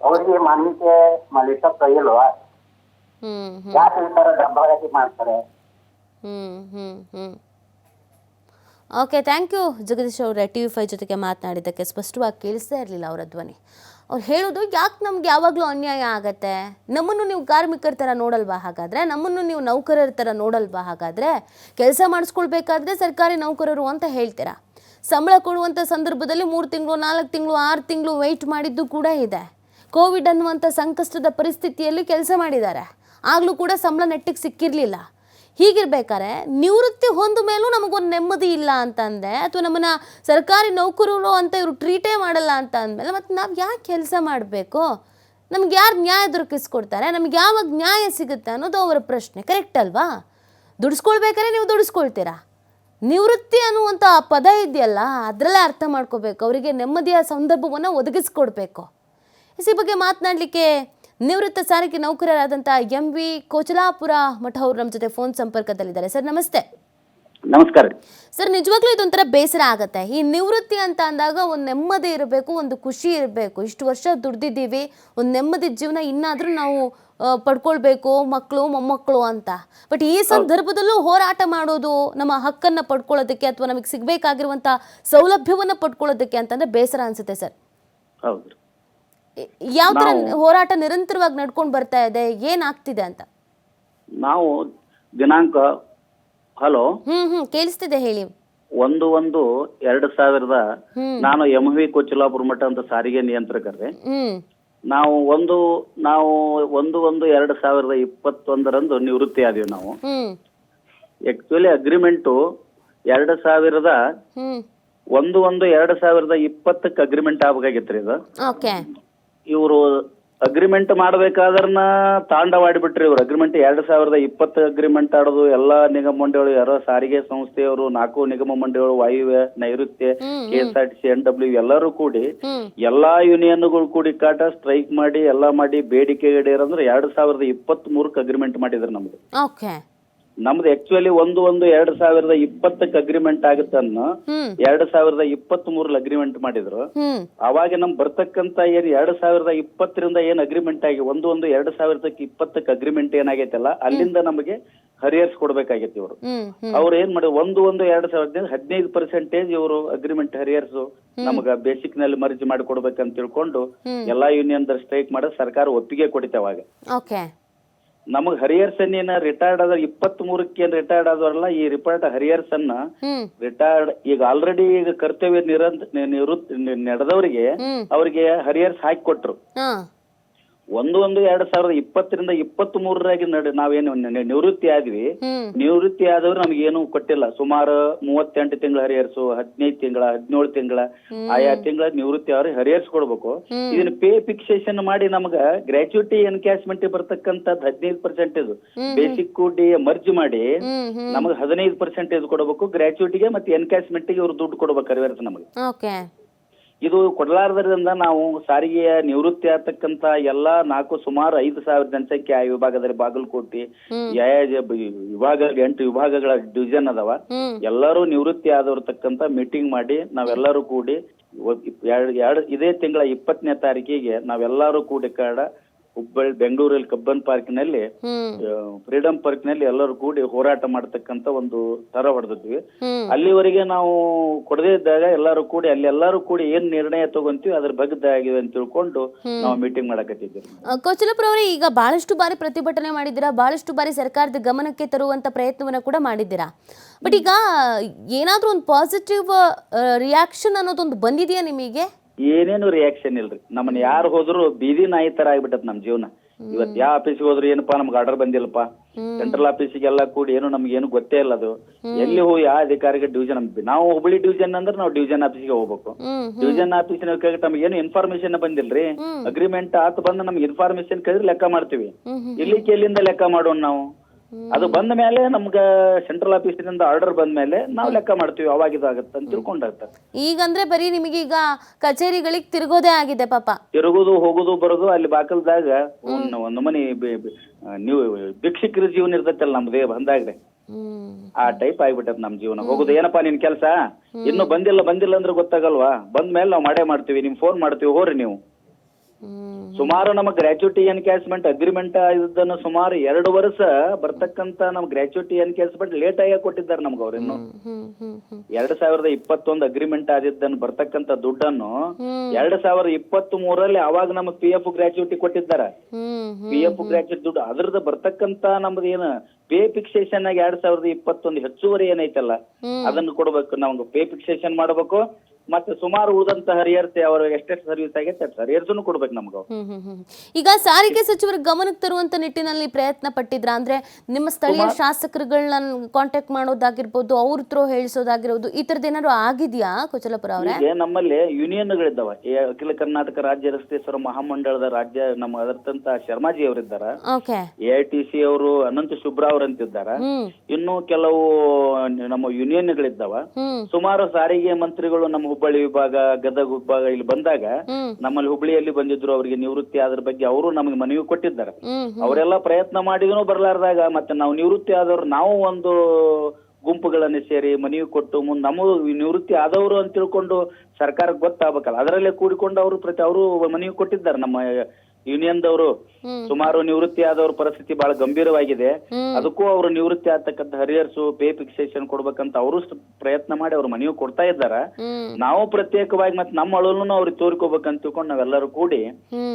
ಅವರಿಗೆ ಮಾನ್ಯತೆ ಹ್ಞೂ ಹ್ಞೂ ಯಾಕೆ ಈ ತರ ಡಬ್ಬಾಗತಿ ಮಾಡ್ತಾರೆ? ಓಕೆ ಥ್ಯಾಂಕ್ ಯು ಜಗದೀಶ್ ಅವರ ಟಿ ವಿ ಫೈ ಜೊತೆಗೆ ಮಾತನಾಡಿದ್ದಕ್ಕೆ ಸ್ಪಷ್ಟವಾಗಿ ಕೇಳಿಸ್ತಾ ಇರಲಿಲ್ಲ ಅವರ ಧ್ವನಿ. ಅವ್ರು ಹೇಳೋದು ಯಾಕೆ ನಮ್ಗೆ ಯಾವಾಗಲೂ ಅನ್ಯಾಯ ಆಗತ್ತೆ? ನಮ್ಮನ್ನು ನೀವು ಕಾರ್ಮಿಕರ ಥರ ನೋಡಲ್ವಾ? ಹಾಗಾದರೆ ನಮ್ಮನ್ನು ನೀವು ನೌಕರರ ಥರ ನೋಡಲ್ವಾ? ಹಾಗಾದರೆ ಕೆಲಸ ಮಾಡಿಸ್ಕೊಳ್ಬೇಕಾದ್ರೆ ಸರ್ಕಾರಿ ನೌಕರರು ಅಂತ ಹೇಳ್ತೀರಾ? ಸಂಬಳ ಕೊಡುವಂಥ ಸಂದರ್ಭದಲ್ಲಿ ಮೂರು ತಿಂಗಳು, ನಾಲ್ಕು ತಿಂಗಳು, ಆರು ತಿಂಗಳು ವೆಯ್ಟ್ ಮಾಡಿದ್ದು ಕೂಡ ಇದೆ. ಕೋವಿಡ್ ಅನ್ನುವಂಥ ಸಂಕಷ್ಟದ ಪರಿಸ್ಥಿತಿಯಲ್ಲಿ ಕೆಲಸ ಮಾಡಿದ್ದಾರೆ. ಆಗಲೂ ಕೂಡ ಸಂಬಳ ನೆಟ್ಟಿಗೆ ಸಿಕ್ಕಿರಲಿಲ್ಲ. ಹೀಗಿರ್ಬೇಕಾದ್ರೆ ನಿವೃತ್ತಿ ಹೊಂದ ಮೇಲೂ ನಮಗೊಂದು ನೆಮ್ಮದಿ ಇಲ್ಲ ಅಂತಂದೆ, ಅಥವಾ ನಮ್ಮನ್ನ ಸರ್ಕಾರಿ ನೌಕರರು ಅಂತ ಇವರು ಟ್ರೀಟೇ ಮಾಡಲ್ಲ ಅಂತ ಅಂದಮೇಲೆ, ಮತ್ತು ನಾವು ಯಾಕೆ ಕೆಲಸ ಮಾಡಬೇಕು? ನಮ್ಗೆ ಯಾರು ನ್ಯಾಯ ದೊರಕಿಸ್ಕೊಡ್ತಾರೆ? ನಮ್ಗೆ ಯಾವಾಗ ನ್ಯಾಯ ಸಿಗುತ್ತೆ ಅನ್ನೋದು ಅವರ ಪ್ರಶ್ನೆ ಕರೆಕ್ಟ್ ಅಲ್ವಾ? ದುಡಿಸ್ಕೊಳ್ಬೇಕಾದ್ರೆ ನೀವು ದುಡಿಸ್ಕೊಳ್ತೀರಾ? ನಿವೃತ್ತಿ ಅನ್ನುವಂಥ ಪದ ಇದೆಯಲ್ಲ, ಅದರಲ್ಲೇ ಅರ್ಥ ಮಾಡ್ಕೋಬೇಕು, ಅವರಿಗೆ ನೆಮ್ಮದಿಯ ಸಂದರ್ಭವನ್ನು ಒದಗಿಸ್ಕೊಡ್ಬೇಕು. ಈ ಬಗ್ಗೆ ಮಾತನಾಡಲಿಕ್ಕೆ ನಿವೃತ್ತ ಸಾರಿಗೆ ನೌಕರರಾದಂತಹ ಎಂ ವಿ ಕೋಚಲಾಪುರ ಮಠ ಅವರು ನಮ್ಮ ಜೊತೆ ಫೋನ್ ಸಂಪರ್ಕದಲ್ಲಿದ್ದಾರೆ. ಸರ್ ನಮಸ್ತೆ. ನಮಸ್ಕಾರ. ಸರ್ ನಿಜವಾಗ್ಲೂ ಇದೊಂಥರ ಬೇಸರ ಆಗತ್ತೆ. ಈ ನಿವೃತ್ತಿ ಅಂತ ಅಂದಾಗ ಒಂದು ನೆಮ್ಮದಿ ಇರಬೇಕು ಒಂದು ಖುಷಿ ಇರಬೇಕು. ಇಷ್ಟು ವರ್ಷ ದುಡ್ದಿದ್ದೀವಿ ಒಂದು ನೆಮ್ಮದಿ ಜೀವನ ಇನ್ನಾದರೂ ನಾವು ಪಡ್ಕೊಳ್ಬೇಕು ಮಕ್ಕಳು ಮೊಮ್ಮಕ್ಕಳು ಅಂತ. ಬಟ್ ಈ ಸಂದರ್ಭದಲ್ಲೂ ಹೋರಾಟ ಮಾಡೋದು ನಮ್ಮ ಹಕ್ಕನ್ನು ಪಡ್ಕೊಳ್ಳೋದಕ್ಕೆ ಅಥವಾ ನಮಗೆ ಸಿಗಬೇಕಾಗಿರುವಂಥ ಸೌಲಭ್ಯವನ್ನು ಪಡ್ಕೊಳ್ಳೋದಕ್ಕೆ ಅಂತಂದ್ರೆ ಬೇಸರ ಅನ್ಸುತ್ತೆ ಸರ್. ಹೌದು. ಯಾವ ಥರ ಹೋರಾಟ ನಿರಂತರವಾಗಿ ನಡ್ಕೊಂಡು ಬರ್ತಾ ಇದೆ ಏನಾಗ್ತಿದೆ ಅಂತ? ನಾವು ದಿನಾಂಕ ಹಲೋ? ಹ್ಮ್ ಹ್ಮ್ ಕೇಳಿಸ್ತಿದೆ ಹೇಳಿ. ಒಂದು ಒಂದು ಎರಡು ಸಾವಿರದ. ನಾನು ಎಂ ವಿ ಕೊಚ್ಚಲಾಪುರ ಮಠ ಅಂತ ಸಾರಿಗೆ ನಿಯಂತ್ರಕರೇ. ಹ್ಮ್. ನಾವು ಒಂದು ನಾವು ಒಂದು ಒಂದು ಎರಡು ಸಾವಿರದ ಇಪ್ಪತ್ತೊಂದರಂದು ನಿವೃತ್ತಿ ಆದೀವಿ ನಾವು. ಹ್ಮ್. ಆಕ್ಚುಲಿ ಅಗ್ರಿಮೆಂಟು ಎರಡು ಸಾವಿರದ ಹ್ಮ್. ಒಂದು ಒಂದು ಎರಡು ಸಾವಿರದ ಇಪ್ಪತ್ತಕ್ಕೆ ಅಗ್ರಿಮೆಂಟ್ ಆಗ್ಬೇಕಾಗಿತ್ತು ಇದು. ಓಕೆ ಇವರು ಅಗ್ರಿಮೆಂಟ್ ಮಾಡ್ಬೇಕಾದ್ರನ ತಾಂಡವಾಡಿಬಿಟ್ರಿ ಇವ್ರು. ಅಗ್ರಿಮೆಂಟ್ ಎರಡ್ ಸಾವಿರದ ಇಪ್ಪತ್ತು ಅಗ್ರಿಮೆಂಟ್ ಆಡೋದು ಎಲ್ಲಾ ನಿಗಮ ಮಂಡಳಿಗಳು ಯಾರೋ ಸಾರಿಗೆ ಸಂಸ್ಥೆಯವರು ನಾಲ್ಕು ನಿಗಮ ಮಂಡಳಿಗಳು ವಾಯುವ್ಯ ನೈಋತ್ಯ K S R T C N W ಎಲ್ಲರೂ ಕೂಡಿ ಎಲ್ಲಾ ಯೂನಿಯನ್ಗಳು ಕೂಡಿ ಕಾಟ ಸ್ಟ್ರೈಕ್ ಮಾಡಿ ಎಲ್ಲಾ ಮಾಡಿ ಬೇಡಿಕೆ ಇಡೀರಂದ್ರೆ ಎರಡ್ ಸಾವಿರದ ಇಪ್ಪತ್ತ್ ಮೂರಕ್ಕೆ ಅಗ್ರಿಮೆಂಟ್ ಮಾಡಿದ್ರು ನಮ್ದು ನಮ್ದು ಆಕ್ಚುಲಿ ಒಂದು ಒಂದು ಎರಡ್ ಸಾವಿರದ ಇಪ್ಪತ್ತಕ್ಕೆ ಅಗ್ರಿಮೆಂಟ್ ಆಗುತ್ತೆ ಅನ್ನೋ ಎರಡ್ ಸಾವಿರದ ಇಪ್ಪತ್ತ್ ಮೂರಲ್ಲಿ ಅಗ್ರಿಮೆಂಟ್ ಮಾಡಿದ್ರು ಅವಾಗ ನಮ್ ಬರ್ತಕ್ಕಂತ ಏನ್ ಎರಡ್ ಸಾವಿರದ ಇಪ್ಪತ್ತರಿಂದ ಏನ್ ಅಗ್ರಿಮೆಂಟ್ ಆಗಿ ಒಂದು ಒಂದು ಎರಡ್ ಸಾವಿರದಕ್ಕೆ ಇಪ್ಪತ್ತಕ್ಕೆ ಅಗ್ರಿಮೆಂಟ್ ಏನಾಗೈತಲ್ಲ ಅಲ್ಲಿಂದ ನಮಗೆ ಹರಿಯರ್ಸ್ ಕೊಡ್ಬೇಕಾಗೈತಿ ಇವರು. ಅವ್ರು ಏನ್ ಮಾಡಿ ಒಂದು ಒಂದು ಎರಡ್ ಸಾವಿರದ ಹದಿನೈದು ಪರ್ಸೆಂಟೇಜ್ ಇವರು ಅಗ್ರಿಮೆಂಟ್ ಹರಿಯರ್ಸ್ ನಮಗ ಬೇಸಿಕ್ನಲ್ಲಿ ಮರ್ಜಿ ಮಾಡಿ ಕೊಡ್ಬೇಕಂತ ತಿಳ್ಕೊಂಡು ಎಲ್ಲಾ ಯೂನಿಯನ್ ಸ್ಟ್ರೈಕ್ ಮಾಡೋದು ಸರ್ಕಾರ ಒಪ್ಪಿಗೆ ಕೊಡಿತೆ ಅವಾಗ. ಓಕೆ ನಮಗ್ ಹರಿಯರ್ಸ್ ಏನ ರಿಟೈರ್ಡ್ ಆದ್ರೆ ಇಪ್ಪತ್ತ್ ಮೂರಕ್ಕೆ ಏನ್ ರಿಟೈರ್ಡ್ ಆದವರಲ್ಲ ಈ ರಿಪೋರ್ಟ್ ಹ್ಮ್. ರಿಟೈರ್ಡ್ ಈಗ ಆಲ್ರೆಡಿ ಈಗ ಕರ್ತವ್ಯ ನಿರಂತ ನಿವೃತ್ತಿ ನಡೆದವರಿಗೆ ಅವರಿಗೆ ಹರಿಯರ್ಸ್ ಹಾಕಿ ಕೊಟ್ರು. ಹಾ. ಒಂದು ಒಂದು ಎರಡ್ ಸಾವಿರದ ಇಪ್ಪತ್ತರಿಂದ ಇಪ್ಪತ್ತ್ ಮೂರರಾಗಿ ನಡೆ ನಾವೇನು ನಿ- ನಿವೃತ್ತಿ ಆದ್ವಿ. ನಿವೃತ್ತಿ ಆದವ್ರು ನಮ್ಗೆ ಏನು ಕೊಟ್ಟಿಲ್ಲ. ಸುಮಾರು ಮೂವತ್ತೆಂಟು ತಿಂಗಳ ಹರಿಹರಿಸು ಹದಿನೈದು ತಿಂಗಳ ಹದಿನೇಳು ತಿಂಗಳ ಆಯಾ ತಿಂಗಳ ನಿವೃತ್ತಿ ಅವ್ರಿಗೆ ಹರಿಹರಿಸ್ಕೊಡ್ಬೇಕು. ಇದನ್ನ ಪೇ ಫಿಕ್ಸೇಷನ್ ಮಾಡಿ ನಮಗ ಗ್ರಾಚ್ಯುಟಿ ಎನ್ಕ್ಯಾಶ್ಮೆಂಟ್ ಬರ್ತಕ್ಕಂಥದ್ದು ಹದಿನೈದು ಪರ್ಸೆಂಟೇಜ್ ಬೇಸಿಕ್ ಡಿ ಮರ್ಜ್ ಮಾಡಿ ಹ್ಮ್ ಹ್ಮ್. ನಮಗೆ ಹದಿನೈದು ಪರ್ಸೆಂಟೇಜ್ ಕೊಡಬೇಕು. ಗ್ರಾಚ್ಯುಟಿಗೆ ಮತ್ತೆ ಎನ್ಕ್ಯಾಶ್ಮೆಂಟ್ಗೆ ಇವ್ರು ದುಡ್ಡು ಕೊಡ್ಬೇಕು ಹರಿಯರ್ಸ್ ನಮಗೆ. ಓಕೆ. ಇದು ಕೊಡಲಾರದ್ರಿಂದ ನಾವು ಸಾರಿಗೆಯ ನಿವೃತ್ತಿ ಆಗ್ತಕ್ಕಂತ ಎಲ್ಲಾ ನಾಲ್ಕು ಸುಮಾರು ಐದು ಸಾವಿರ ಜನಸಂಖ್ಯೆ ಆ ವಿಭಾಗದಲ್ಲಿ ಬಾಗಲಕೋಟೆ ಯಾವ ವಿಭಾಗ ಎಂಟು ವಿಭಾಗಗಳ ಡಿವಿಷನ್ ಅದಾವ. ಎಲ್ಲರೂ ನಿವೃತ್ತಿ ಆದವ್ರತಕ್ಕಂತ ಮೀಟಿಂಗ್ ಮಾಡಿ ನಾವೆಲ್ಲರೂ ಕೂಡಿ ಎರಡು ಎರಡು ಇದೇ ತಿಂಗಳ ಇಪ್ಪತ್ತನೇ ತಾರೀಕಿಗೆ ನಾವೆಲ್ಲರೂ ಕೂಡಿ ಕಾಡ ಹುಬ್ಬಳ್ಳಿ ಬೆಂಗಳೂರಲ್ಲಿ ಕಬ್ಬನ್ ಪಾರ್ಕ್ನಲ್ಲಿ ನಲ್ಲಿ ಫ್ರೀಡಂ ಪಾರ್ಕ್ನಲ್ಲಿ ಎಲ್ಲರೂ ಕೂಡಿ ಹೋರಾಟ ಮಾಡತಕ್ಕಂತ ಒಂದು ತರ ಹೊಡೆದಿದ್ವಿ. ಅಲ್ಲಿವರೆಗೆ ನಾವು ಕೊಡದೇ ಇದ್ದಾಗ ಎಲ್ಲರೂ ಕೂಡಿ ಅಲ್ಲಿ ಎಲ್ಲರೂ ಕೂಡಿ ಏನ್ ನಿರ್ಣಯ ತಗೊಂತೀವಿ ಅದ್ರ ಬಗ್ಗದಾಗಿದೆ ಅಂತ ತಿಳ್ಕೊಂಡು ನಾವು ಮೀಟಿಂಗ್ ಮಾಡಕತ್ತಿದ್ವಿ. ಕೊಚಲಪುರ ಅವರೇ ಈಗ ಬಹಳಷ್ಟು ಬಾರಿ ಪ್ರತಿಭಟನೆ ಮಾಡಿದ್ದೀರಾ? ಬಹಳಷ್ಟು ಬಾರಿ ಸರ್ಕಾರದ ಗಮನಕ್ಕೆ ತರುವಂತ ಪ್ರಯತ್ನವನ್ನ ಕೂಡ ಮಾಡಿದ್ದೀರಾ? ಬಟ್ ಈಗ ಏನಾದ್ರೂ ಒಂದು ಪಾಸಿಟಿವ್ ರಿಯಾಕ್ಷನ್ ಅನ್ನೋದೊಂದು ಬಂದಿದೆಯಾ ನಿಮಗೆ? ಏನೇನು ರಿಯಾಕ್ಷನ್ ಇಲ್ರಿ? ನಮ್ಮನ್ನ ಯಾರು ಹೋದ್ರು ಬೀದಿ ನಾಯಿ ತರ ಆಗ್ಬಿಟ್ಟತ್ ನಮ್ ಜೀವನ. ಇವತ್ ಯಾವ ಆಫೀಸಿಗೆ ಹೋದ್ರು ಏನಪ್ಪಾ ನಮ್ಗೆ ಆರ್ಡರ್ ಬಂದಿಲ್ಲಪ್ಪ. ಸೆಂಟ್ರಲ್ ಆಫೀಸಿಗೆ ಎಲ್ಲ ಕೂಡಿ ಏನು ನಮ್ಗೆ ಏನು ಗೊತ್ತೇ ಇಲ್ಲ ಅದು. ಎಲ್ಲಿ ಹೋಗಿ ಯಾವ ಅಧಿಕಾರಿಗೆ ಡಿವಿಷನ್ ನಾವು ಹುಬ್ಳಿ ಡಿವಿಷನ್ ಅಂದ್ರೆ ನಾವು ಡಿವಿಷನ್ ಆಫೀಸಿಗೆ ಹೋಗ್ಬೇಕು. ಡಿವಿಜನ್ ಡಿವಿಷನ್ ಆಫೀಸಿನ ನಮ್ಗೆ ಏನು ಇನ್ಫಾರ್ಮೇಶನ್ ಬಂದಿಲ್ರಿ? ಅಗ್ರಿಮೆಂಟ್ ಆತ ಬಂದ್ ನಮ್ಗೆ ಇನ್ಫಾರ್ಮೇಶನ್ ಕೇಳಿದ್ರೆ ಲೆಕ್ಕ ಮಾಡ್ತೀವಿ. ಇಲ್ಲಿ ಕೇಳಿಂದ ಲೆಕ್ಕ ಮಾಡೋಣ ನಾವು? ಅದು ಬಂದ ಮೇಲೆ ನಮ್ಗ ಸೆಂಟ್ರಲ್ ಆಫೀಸಿನಿಂದ ಆರ್ಡರ್ ಬಂದ ಮೇಲೆ ನಾವು ಲೆಕ್ಕ ಮಾಡ್ತೀವಿ ಅವಾಗ ಇದಾಗತ್ತೆ ಅಂತ ತಿಳ್ಕೊಂಡಾಗ್ತದೆ ಈಗಂದ್ರೆ ಬರೀ ನಿಮಗೆ ಈಗ ಕಚೇರಿಗಳಿಗೆ ತಿರುಗೋದೇ ಆಗಿದೆ ಪಾಪ. ತಿರುಗುದು ಹೋಗುದು ಬರೋದು ಅಲ್ಲಿ ಬಾಕಲ್ದಾಗ ಒಂದು ಒಂದ್ ಮನಿ ಬಿ- ಬಿ- ಆ, ನೀವು ಭಿಕ್ಷಕರ ಜೀವನ ಇರ್ತೈತಲ್ಲ ನಮ್ದೇ ಬಂದಾಗ್ರೆ ಆ ಟೈಪ್ ಆಗ್ಬಿಟ್ಟದ ನಮ್ ಜೀವನ. ಹೋಗುದು ಏನಪ್ಪಾ ನಿನ್ ಕೆಲ್ಸ? ಇನ್ನು ಬಂದಿಲ್ಲ ಬಂದಿಲ್ಲ ಅಂದ್ರೆ ಗೊತ್ತಾಗಲ್ವಾ? ಬಂದ ಮೇಲೆ ನಾವು ಮಾಡೇ ಮಾಡ್ತೀವಿ ನಿಮ್ ಫೋನ್ ಮಾಡ್ತೀವಿ ಹೋರಿ ನೀವು. ಸುಮಾರು ನಮ್ಮ ಗ್ರಾಚ್ಯುಟಿ ಎನ್ಕ್ಯಾಶ್ಮೆಂಟ್ ಅಗ್ರಿಮೆಂಟ್ ಇದನ್ನು ಸುಮಾರು ಎರಡು ವರ್ಷ ಬರ್ತಕ್ಕಂತ ನಮ್ ಗ್ರಾಚ್ಯುಟಿ ಎನ್ಕ್ಯಾಶ್ಮೆಂಟ್ ಲೇಟ್ ಆಗಿ ಕೊಟ್ಟಿದ್ದಾರೆ ನಮ್ಗೆ ಅವ್ರ ಇನ್ನು. ಹ್ಮ್ ಹ್ಮ್ ಹ್ಮ್ ಎರಡ್ ಸಾವಿರದ ಇಪ್ಪತ್ತೊಂದು ಅಗ್ರಿಮೆಂಟ್ ಆದಿದ್ದನ್ನು ಬರ್ತಕ್ಕಂತ ದುಡ್ಡನ್ನು ಎರಡ್ ಸಾವಿರದ ಇಪ್ಪತ್ತ್ ಮೂರಲ್ಲಿ ಅವಾಗ ನಮ್ಗೆ ಪಿ ಎಫ್ ಗ್ರಾಚ್ಯುಟಿ ಕೊಟ್ಟಿದ್ದಾರೆ. ಪಿ ಎಫ್ ಗ್ರಾಚ್ಯುಟಿ ದುಡ್ಡು ಅದ್ರದ್ದು ಬರ್ತಕ್ಕಂತ ನಮ್ದು ಏನು ಪೇ ಫಿಕ್ಸೇಷನ್ ಆಗಿ ಎರಡ್ ಸಾವಿರದ ಇಪ್ಪತ್ತೊಂದು ಹೆಚ್ಚುವರಿ ಏನೈತಲ್ಲ ಅದನ್ನು ಕೊಡ್ಬೇಕು ನಮ್ಗೆ ಪೇ ಫಿಕ್ಸೇಷನ್ ಮಾಡ್ಬೇಕು. ಮತ್ತೆ ಸುಮಾರು ಉಳಿದಂತ ಹರಿಯರ್ತೆ ಅವರು ಎಷ್ಟೆಷ್ಟು ಸರ್ವಿಸ್ ಆಗೈತೆ ಹರಿಯರ್ಸ್ನು ಕೊಡ್ಬೇಕು ನಮ್ಗೆ ಅವ್ರು. ಹ್ಮ್ ಹ್ಮ್ ಹ್ಮ್. ಈಗ ಸಾರಿಗೆ ಸಚಿವರ ಗಮನಕ್ಕೆ ತರುವಂತ ನಿಟ್ಟಿನಲ್ಲಿ ಪ್ರಯತ್ನ ಪಟ್ಟಿದ್ರ ಅಂದ್ರೆ ನಿಮ್ಮ ಸ್ಥಳೀಯ ಶಾಸಕರುಗಳನ್ನ ಕಾಂಟ್ಯಾಕ್ಟ್ ಮಾಡೋದಾಗಿರ್ಬೋದು ಅವ್ರ ತ್ರೋ ಹೇಳಿಸೋದಾಗಿರ್ಬೋದು ಈ ತರದ್ ಏನಾದ್ರು ಆಗಿದ್ಯಾ ಕುಚಲಪುರ ಅವರೇ? ಈಗ ನಮ್ಮಲ್ಲಿ ಯೂನಿಯನ್ಗಳಿದ್ದಾವ ಈ ಅಖಿಲ ಕರ್ನಾಟಕ ರಾಜ್ಯ ರಸ್ತೆ ಸರ್ ಮಹಾಮಂಡಳದ ರಾಜ್ಯ ನಮ್ಮ ಅದರ್ತಂತ Sharmaji ಅವರಿದ್ದಾರ. Okay. A I T C ಅವರು ಅನಂತ ಶುಭ್ರ ಅವರಂತಿದ್ದಾರ. ಹ್ಮ್. ಇನ್ನು ಕೆಲವು ನಮ್ಮ ಯೂನಿಯನ್ಗಳಿದ್ದಾವ ಹ್ಮ್. ಸುಮಾರು ಸಾರಿಗೆ ಮಂತ್ರಿಗಳು ನಮ್ಮ ಹುಬ್ಬಳ್ಳಿ ವಿಭಾಗ ಗದಗ ವಿಭಾಗ ಇಲ್ಲಿ ಬಂದಾಗ ನಮ್ಮಲ್ಲಿ ಹುಬ್ಬಳ್ಳಿಯಲ್ಲಿ ಬಂದಿದ್ರು ಅವರಿಗೆ ನಿವೃತ್ತಿ ಅದ್ರ ಬಗ್ಗೆ ಅವರು ನಮಗೆ ಮನವಿ ಕೊಟ್ಟಿದ್ದಾರೆ. ಅವರೆಲ್ಲ ಪ್ರಯತ್ನ ಮಾಡಿದ್ರು ಬರ್ಲಾರ್ದಾಗ ಮತ್ತೆ ನಾವು ನಿವೃತ್ತಿ ಆದವ್ರು ನಾವು ಒಂದು ಗುಂಪುಗಳನ್ನ ಸೇರಿ ಮನವಿ ಕೊಟ್ಟು ಮುಂದೆ ನಮ್ಮ ನಿವೃತ್ತಿ ಆದವರು ಅಂತ ತಿಳ್ಕೊಂಡು ಸರ್ಕಾರಕ್ಕೆ ಗೊತ್ತಾಗಬೇಕಲ್ಲ. ಅದರಲ್ಲೇ ಕೂಡಿಕೊಂಡು ಅವರು ಪ್ರತಿ ಅವರು ಮನವಿ ಕೊಟ್ಟಿದ್ದಾರೆ ನಮ್ಮ ಯೂನಿಯನ್ದವರು. ಸುಮಾರು ನಿವೃತ್ತಿ ಆದವ್ರ ಪರಿಸ್ಥಿತಿ ಬಹಳ ಗಂಭೀರವಾಗಿದೆ. ಅದಕ್ಕೂ ಅವರು ನಿವೃತ್ತಿ ಆಗ್ತಕ್ಕಂಥ ಹರಿಯರ್ಸು ಪೇ ಫಿಕ್ಸೇಷನ್ ಕೊಡ್ಬೇಕಂತ ಅವರು ಪ್ರಯತ್ನ ಮಾಡಿ ಅವ್ರ ಮನೆಯೂ ಕೊಡ್ತಾ ಇದ್ದಾರ ನಾವು ಪ್ರತ್ಯೇಕವಾಗಿ ಮತ್ತೆ ನಮ್ಮ ಅಳಲನ್ನು ಅವ್ರಿಗೆ ತೋರ್ಕೋಬೇಕಂತ ತಿಳ್ಕೊಂಡು ನಾವೆಲ್ಲರೂ ಕೂಡಿ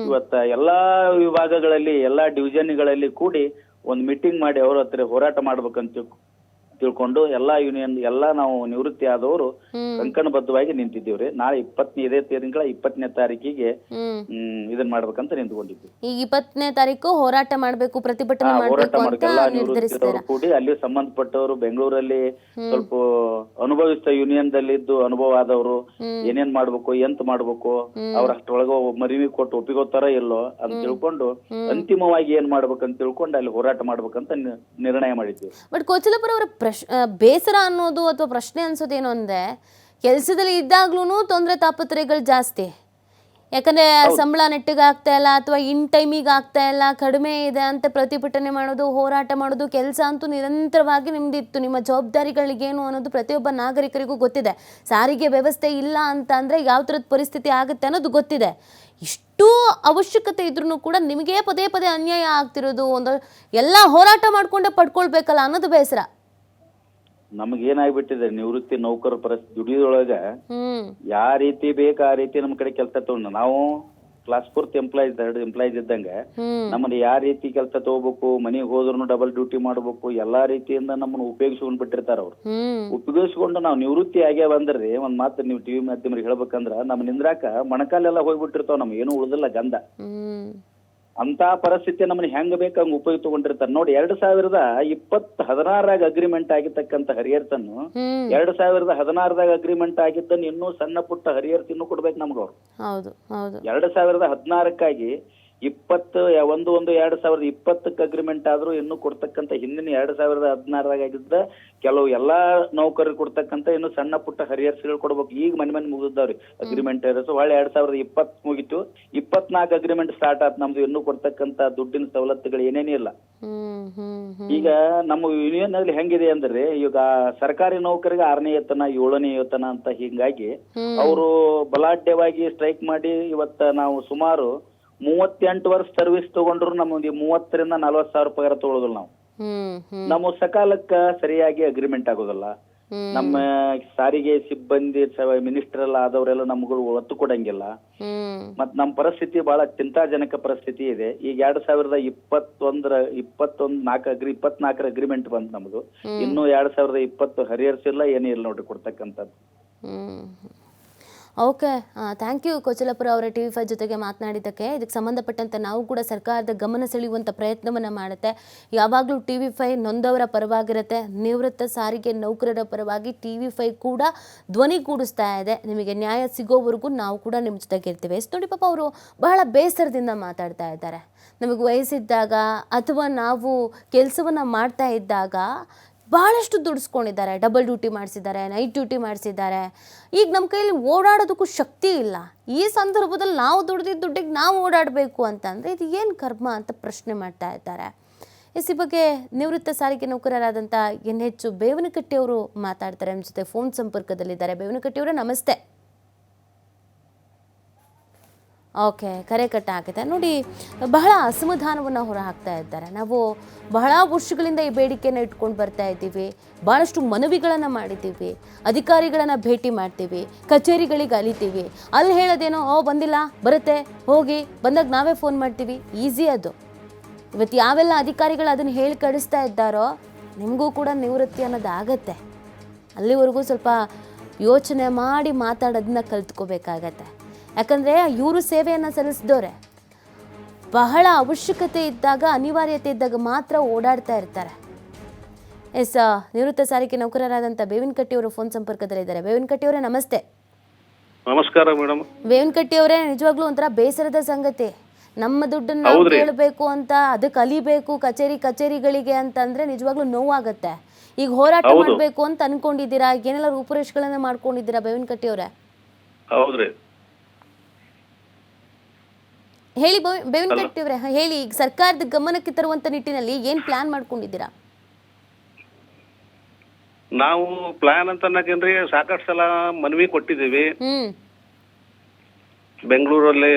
ಇವತ್ತ ಎಲ್ಲಾ ವಿಭಾಗಗಳಲ್ಲಿ ಎಲ್ಲಾ ಡಿವಿಷನ್ಗಳಲ್ಲಿ ಕೂಡಿ ಒಂದು ಮೀಟಿಂಗ್ ಮಾಡಿ ಅವ್ರ ಹತ್ರ ಹೋರಾಟ ಮಾಡ್ಬೇಕಂತ ತಿಳ್ಕೊಂಡು ಎಲ್ಲಾ ಯೂನಿಯನ್ ಎಲ್ಲಾ ನಾವು ನಿವೃತ್ತಿ ಆದವರು ಕಂಕಣಬದ್ಧವಾಗಿ ನಿಂತಿದ್ದೀವ್ರಿ. ನಾಳೆ ಇಪ್ಪತ್ತನೇ ಇದೇ ತಿಂಗಳ ಇಪ್ಪತ್ತನೇ ತಾರೀಕಿಗೆ ಹ್ಮ್. ಇದನ್ ಮಾಡ್ಬೇಕಂತ ನಿಂತ್ಕೊಂಡಿದ್ವಿ ಈಗ ಇಪ್ಪತ್ತನೇ ತಾರೀಕು ಹೋರಾಟ ಮಾಡಬೇಕು ಪ್ರತಿಭಟನೆ ಹೋರಾಟ ಮಾಡಬೇಕು. ಅಂತ ನಿರ್ಧರಿಸಿದ್ದೀರಾ. ಕೂಡಿ ಅಲ್ಲಿ ಸಂಬಂಧಪಟ್ಟವರು ಬೆಂಗಳೂರಲ್ಲಿ ಸ್ವಲ್ಪ ಅನುಭವಿಸಿದ ಯೂನಿಯನ್ ದಲ್ಲಿ ಇದ್ದು ಅನುಭವ ಆದವರು ಏನೇನ್ ಮಾಡ್ಬೇಕು ಎಂತ ಮಾಡ್ಬೇಕು ಅವ್ರ ಅಷ್ಟ್ರೊಳಗ ಮರಿವಿ ಕೊಟ್ಟು ಒಪ್ಪಿಗೋತಾರ ಇಲ್ಲೋ ಅಂತ ತಿಳ್ಕೊಂಡು ಅಂತಿಮವಾಗಿ ಏನ್ ಮಾಡ್ಬೇಕಂತ ತಿಳ್ಕೊಂಡು ಅಲ್ಲಿ ಹೋರಾಟ ಮಾಡ್ಬೇಕಂತ ನಿ- ನಿರ್ಣಯ ಮಾಡಿದ್ವಿ ಬಟ್ ಕೋಚಲಪುರ ಅವರ ಪ್ರಶ್ ಬೇಸರ ಅನ್ನೋದು ಅಥವಾ ಪ್ರಶ್ನೆ ಅನ್ಸೋದೇನು ಅಂದರೆ ಕೆಲಸದಲ್ಲಿ ಇದ್ದಾಗ್ಲೂ ತೊಂದರೆ ತಾಪತ್ರಯಗಳು ಜಾಸ್ತಿ. ಯಾಕಂದರೆ ಸಂಬಳ ನೆಟ್ಟಿಗೆ ಆಗ್ತಾ ಇಲ್ಲ ಅಥವಾ ಇನ್ ಟೈಮಿಗೆ ಆಗ್ತಾ ಇಲ್ಲ ಕಡಿಮೆ ಇದೆ ಅಂತ ಪ್ರತಿಭಟನೆ ಮಾಡೋದು ಹೋರಾಟ ಮಾಡೋದು ಕೆಲಸ ಅಂತೂ ನಿರಂತರವಾಗಿ ನಿಮ್ದಿತ್ತು. ನಿಮ್ಮ ಜವಾಬ್ದಾರಿಗಳಿಗೇನು ಅನ್ನೋದು ಪ್ರತಿಯೊಬ್ಬ ನಾಗರಿಕರಿಗೂ ಗೊತ್ತಿದೆ. ಸಾರಿಗೆ ವ್ಯವಸ್ಥೆ ಇಲ್ಲ ಅಂತ ಅಂದರೆ ಯಾವ ಥರದ ಪರಿಸ್ಥಿತಿ ಆಗುತ್ತೆ ಅನ್ನೋದು ಗೊತ್ತಿದೆ. ಇಷ್ಟು ಅವಶ್ಯಕತೆ ಇದ್ರೂ ಕೂಡ ನಿಮಗೆ ಪದೇ ಪದೇ ಅನ್ಯಾಯ ಆಗ್ತಿರೋದು ಒಂದು ಎಲ್ಲ ಹೋರಾಟ ಮಾಡಿಕೊಂಡೇ ಪಡ್ಕೊಳ್ಬೇಕಲ್ಲ ಅನ್ನೋದು ಬೇಸರ. ನಮಗ್ ಏನಾಗ್ಬಿಟ್ಟಿದೆ ನಿವೃತ್ತಿ ನೌಕರ ಪರಿಸ್ಥಿತಿ ದುಡಿಯೋದೊಳಗ ಯಾವ ರೀತಿ ಬೇಕು ಆ ರೀತಿ ನಮ್ ಕಡೆ ಕೆಲಸ ತಗೊಂಡು ನಾವು ಕ್ಲಾಸ್ ಫೋರ್ತ್ ಎಂಪ್ಲಾಯ್ಸ್ ಎರಡು ಎಂಪ್ಲಾಯ್ಸ್ ಇದ್ದಂಗ ನಮ್ಮನ್ನ ಯಾವ ರೀತಿ ಕೆಲಸ ತಗೋಬೇಕು ಮನೆಗೆ ಹೋದ್ರು ಡಬಲ್ ಡ್ಯೂಟಿ ಮಾಡ್ಬೇಕು ಎಲ್ಲಾ ರೀತಿಯಿಂದ ನಮ್ಮನ್ನ ಉಪಯೋಗಿಸ್ಕೊಂಡ್ ಬಿಟ್ಟಿರ್ತಾರ ಅವ್ರು. ಉಪಯೋಗಿಸ್ಕೊಂಡು ನಾವು ನಿವೃತ್ತಿ ಆಗೇ ಬಂದ್ರಿ ಒಂದ್ ಮಾತು ನೀವು ಟಿವಿ ಮಾಧ್ಯಮರಿಗೆ ಹೇಳ್ಬೇಕಂದ್ರ ನಮ್ ನಿಂದ್ರಾಕ ಮೊಣಕಾಲೆಲ್ಲ ಹೋಗ್ಬಿಟ್ಟಿರ್ತಾವ ನಮ್ ಏನು ಉಳಿದಿಲ್ಲ ಗಂಧ. ಅಂತ ಪರಿಸ್ಥಿತಿ ನಮ್ಮನ್ನ ಹೆಂಗ್ ಬೇಕು ಹಂಗ ಉಪಯೋಗ ತಗೊಂಡಿರ್ತಾರೆ. ನೋಡಿ ಎರಡ್ ಸಾವಿರದ ಇಪ್ಪತ್ತ್ ಹದಿನಾರಾಗ ಅಗ್ರಿಮೆಂಟ್ ಆಗಿರ್ತಕ್ಕಂತ ಹರಿಯರ್ಸನ್ನು ಹ್ಮ್. ಎರಡ್ ಸಾವಿರದ ಹದಿನಾರದಾಗ ಅಗ್ರಿಮೆಂಟ್ ಆಗಿದ್ದನ್ನು ಇನ್ನೂ ಸಣ್ಣ ಪುಟ್ಟ ಹರಿಯರ್ಸ್ ತಿನ್ನು ಕೊಡ್ಬೇಕು ನಮ್ಗ ಅವ್ರು ಎರಡ್ ಸಾವಿರದ ಹದಿನಾರಕ್ಕಾಗಿ ಇಪ್ಪತ್ತು ಒಂದು ಒಂದು ಎರಡ್ ಸಾವಿರದ ಇಪ್ಪತ್ತಕ್ಕೆ ಅಗ್ರಿಮೆಂಟ್ ಆದ್ರೂ ಇನ್ನು ಕೊಡ್ತಕ್ಕಂತ ಹಿಂದಿನ ಎರಡ್ ಸಾವಿರದ ಹದಿನಾರದಾಗ ಆಗಿದ್ದ ಕೆಲವು ಎಲ್ಲಾ ನೌಕರರು ಕೊಡ್ತಕ್ಕಂತ ಇನ್ನು ಸಣ್ಣ ಪುಟ್ಟ ಹರಿಹರ್ಸ್ಗಳು ಕೊಡ್ಬೇಕು. ಈಗ ಮನೆ ಮನೆ ಮುಗಿದವ್ರಿ ಅಗ್ರಿಮೆಂಟ್ ಸೊ ಹೊಳ್ಳಿ ಎರಡ್ ಸಾವಿರದ ಇಪ್ಪತ್ ಮುಗಿತು. ಇಪ್ಪತ್ನಾಲ್ಕು ಅಗ್ರಿಮೆಂಟ್ ಸ್ಟಾರ್ಟ್ ಆತ್. ನಮ್ದು ಇನ್ನು ಕೊಡ್ತಕ್ಕಂತ ದುಡ್ಡಿನ ಸವಲತ್ತುಗಳು ಏನೇನೇ ಇಲ್ಲ. ಈಗ ನಮ್ಮ ಯೂನಿಯನ್ ಅಲ್ಲಿ ಹೆಂಗಿದೆ ಅಂದ್ರೆ ಈಗ ಸರ್ಕಾರಿ ನೌಕರಿಗೆ ಆರನೇ ವೇತನ ಏಳನೇ ವೇತನ ಅಂತ ಹಿಂಗಾಗಿ. ಅವರು ಬಲಾಢ್ಯವಾಗಿ ಸ್ಟ್ರೈಕ್ ಮಾಡಿ ಇವತ್ತ ನಾವು ಸುಮಾರು ಮೂವತ್ತೆಂಟು ವರ್ಷ ಸರ್ವಿಸ್ ತಗೊಂಡ್ರು ನಮಗೆ ಮೂವತ್ತರಿಂದ ನಲವತ್ತು ಸಾವಿರ ಪಗಾರ ತಗೊಳ್ಳೋದಿಲ್ಲ ನಾವು. ನಮ್ಮ ಸಕಾಲಕ್ಕ ಸರಿಯಾಗಿ ಅಗ್ರಿಮೆಂಟ್ ಆಗೋದಿಲ್ಲ. ನಮ್ಮ ಸಾರಿಗೆ ಸಿಬ್ಬಂದಿ ಮಿನಿಸ್ಟರ್ ಎಲ್ಲ ಆದವರೆಲ್ಲ ನಮ್ಗಳು ಒತ್ತು ಕೊಡಂಗಿಲ್ಲ. ಮತ್ ನಮ್ಮ ಪರಿಸ್ಥಿತಿ ಬಹಳ ಚಿಂತಾಜನಕ ಪರಿಸ್ಥಿತಿ ಇದೆ. ಈಗ ಎರಡ್ ಸಾವಿರದ ಇಪ್ಪತ್ತೊಂದರ ಇಪ್ಪತ್ತೊಂದ್ ನಾಲ್ಕು ಅಗ್ರಿ ಇಪ್ಪತ್ನಾಲ್ಕರ ಅಗ್ರಿಮೆಂಟ್ ಬಂತು ನಮ್ದು. ಇನ್ನು ಎರಡ್ ಸಾವಿರದ ಇಪ್ಪತ್ತು ಹರಿಯರ್ಸ್ ಇಲ್ಲ ಏನೂ ಇಲ್ಲ ನೋಡ್ರಿ ಕೊಡ್ತಕ್ಕಂಥದ್ದು. ಓಕೆ ಥ್ಯಾಂಕ್ ಯು ಕೋಚಲಪುರ ಅವರ ಟಿ ವಿ ಫೈವ್ ಜೊತೆಗೆ ಮಾತನಾಡಿದ್ದಕ್ಕೆ. ಇದಕ್ಕೆ ಸಂಬಂಧಪಟ್ಟಂತೆ ನಾವು ಕೂಡ ಸರ್ಕಾರದ ಗಮನ ಸೆಳೆಯುವಂಥ ಪ್ರಯತ್ನವನ್ನು ಮಾಡುತ್ತೆ. ಯಾವಾಗಲೂ ಟಿ ವಿ ಫೈ ನೊಂದವರ ಪರವಾಗಿರುತ್ತೆ. ನಿವೃತ್ತ ಸಾರಿಗೆ ನೌಕರರ ಪರವಾಗಿ ಟಿ ವಿ ಫೈ ಕೂಡ ಧ್ವನಿ ಕೂಡಿಸ್ತಾ ಇದೆ. ನಿಮಗೆ ನ್ಯಾಯ ಸಿಗೋವರೆಗೂ ನಾವು ಕೂಡ ನಿಮ್ಮ ಜೊತೆಗೆ ಇರ್ತೀವಿ. ಎಸ್ ನೋಡಿ ಅವರು ಬಹಳ ಬೇಸರದಿಂದ ಮಾತಾಡ್ತಾ ಇದ್ದಾರೆ. ನಮಗೆ ವಯಸ್ಸಿದ್ದಾಗ ಅಥವಾ ನಾವು ಕೆಲಸವನ್ನು ಮಾಡ್ತಾ ಇದ್ದಾಗ ಭಾಳಷ್ಟು ದುಡಿಸ್ಕೊಂಡಿದ್ದಾರೆ. ಡಬಲ್ ಡ್ಯೂಟಿ ಮಾಡಿಸಿದ್ದಾರೆ, ನೈಟ್ ಡ್ಯೂಟಿ ಮಾಡಿಸಿದ್ದಾರೆ. ಈಗ ನಮ್ಮ ಕೈಯಲ್ಲಿ ಓಡಾಡೋದಕ್ಕೂ ಶಕ್ತಿ ಇಲ್ಲ. ಈ ಸಂದರ್ಭದಲ್ಲಿ ನಾವು ದುಡ್ದಿದ್ದ ದುಡ್ಡಿಗೆ ನಾವು ಓಡಾಡಬೇಕು ಅಂತಂದರೆ ಇದು ಏನು ಕರ್ಮ ಅಂತ ಪ್ರಶ್ನೆ ಮಾಡ್ತಾ ಇದ್ದಾರೆ. ಎಸ್, ಈ ಬಗ್ಗೆ ನಿವೃತ್ತ ಸಾರಿಗೆ ನೌಕರರಾದಂಥ ಎನ್ ಹೆಚ್ಚು ಬೇವನಕಟ್ಟಿಯವರು ಮಾತಾಡ್ತಾರೆ. ನಮ್ಮ ಜೊತೆ ಫೋನ್ ಸಂಪರ್ಕದಲ್ಲಿದ್ದಾರೆ. ಬೇವನಕಟ್ಟಿಯವರೇ, ನಮಸ್ತೆ. ಓಕೆ, ಕರೆ ಕಟ್ಟ ಆಗಿದೆ ನೋಡಿ, ಬಹಳ ಅಸಮಾಧಾನವನ್ನು ಹೊರಹಾಕ್ತಾ ಇದ್ದಾರೆ. ನಾವು ಬಹಳ ವರ್ಷಗಳಿಂದ ಈ ಬೇಡಿಕೆಯನ್ನು ಇಟ್ಕೊಂಡು ಬರ್ತಾ ಇದ್ದೀವಿ. ಭಾಳಷ್ಟು ಮನವಿಗಳನ್ನು ಮಾಡಿದ್ದೀವಿ. ಅಧಿಕಾರಿಗಳನ್ನು ಭೇಟಿ ಮಾಡ್ತೀವಿ. ಕಚೇರಿಗಳಿಗೆ ಅಲಿತೀವಿ. ಅಲ್ಲಿ ಹೇಳೋದೇನೋ, ಓ, ಬಂದಿಲ್ಲ, ಬರುತ್ತೆ, ಹೋಗಿ, ಬಂದಾಗ ನಾವೇ ಫೋನ್ ಮಾಡ್ತೀವಿ. ಈಸಿ ಅದು. ಇವತ್ತು ಯಾವೆಲ್ಲ ಅಧಿಕಾರಿಗಳು ಅದನ್ನು ಹೇಳಿ ಕಳಿಸ್ತಾ ಇದ್ದಾರೋ, ನಿಮಗೂ ಕೂಡ ನಿವೃತ್ತಿ ಅನ್ನೋದು ಆಗತ್ತೆ. ಅಲ್ಲಿವರೆಗೂ ಸ್ವಲ್ಪ ಯೋಚನೆ ಮಾಡಿ ಮಾತಾಡೋದನ್ನ ಕಲ್ತ್ಕೋಬೇಕಾಗತ್ತೆ. ಯಾಕಂದರೆ ಇವರು ಸೇವೆಯನ್ನು ಸಲ್ಲಿಸಿದವ್ರೆ. ಬಹಳ ಅವಶ್ಯಕತೆ ಇದ್ದಾಗ ಅನಿವಾರ್ಯತೆ ಇದ್ದಾಗ ಮಾತ್ರ ಓಡಾಡ್ತಾ ಇರ್ತಾರೆ. ಎಸ್ ನಿವೃತ್ತ ಸಾರಿಗೆ ನೌಕರರಾದಂಥ ಬೇವಿನಕಟ್ಟಿಯವರು ಫೋನ್ ಸಂಪರ್ಕದಲ್ಲಿದ್ದಾರೆ ಬೇವಿನಕಟ್ಟಿಯವರೇ ನಮಸ್ತೆ. ನಮಸ್ಕಾರ ಮೇಡಮ್. ಬೇವಿನಕಟ್ಟಿಯವರೇ ನಿಜವಾಗ್ಲೂ ಒಂಥರ ಬೇಸರದ ಸಂಗತಿ. ನಮ್ಮ ದುಡ್ಡನ್ನ ನಾವು ಕೇಳಬೇಕು ಅಂತ ಅದಕ್ಕೆ ಕಲಿಬೇಕು ಕಚೇರಿ ಕಚೇರಿಗಳಿಗೆ ಅಂತಂದ್ರೆ ನಿಜವಾಗ್ಲೂ ನೋವಾಗತ್ತೆ. ಈಗ ಹೋರಾಟ ಮಾಡಬೇಕು ಅಂತ ಅನ್ಕೊಂಡಿದ್ದೀರಾ? ಏನೆಲ್ಲ ರೂಪುರೇಷಗಳನ್ನ ಮಾಡ್ಕೊಂಡಿದ್ದೀರಾ ಬೇವಿನಕಟ್ಟಿಯವರೇ ಹೌದ್ರಿ. ಹೇಳಿ ಬೇವಿನ ಬೇವಿನಕಟ್ಟಿಯವರೇ ಹೇಳಿ ಈಗ ಸರ್ಕಾರದ ಗಮನಕ್ಕೆ ತರುವಂತ ನಿಟ್ಟಿನಲ್ಲಿ ಏನ್ ಪ್ಲಾನ್ ಮಾಡ್ಕೊಂಡಿದ್ದೀರಾ? ನಾವು ಪ್ಲಾನ್ ಅಂತ ಅನ್ನಕೇನ್ರಿ ಸಾಕಷ್ಟು ಸಲ ಮನವಿ ಕೊಟ್ಟಿದ್ದೀವಿ. ಹ್ಮ್. ಬೆಂಗಳೂರಲ್ಲಿ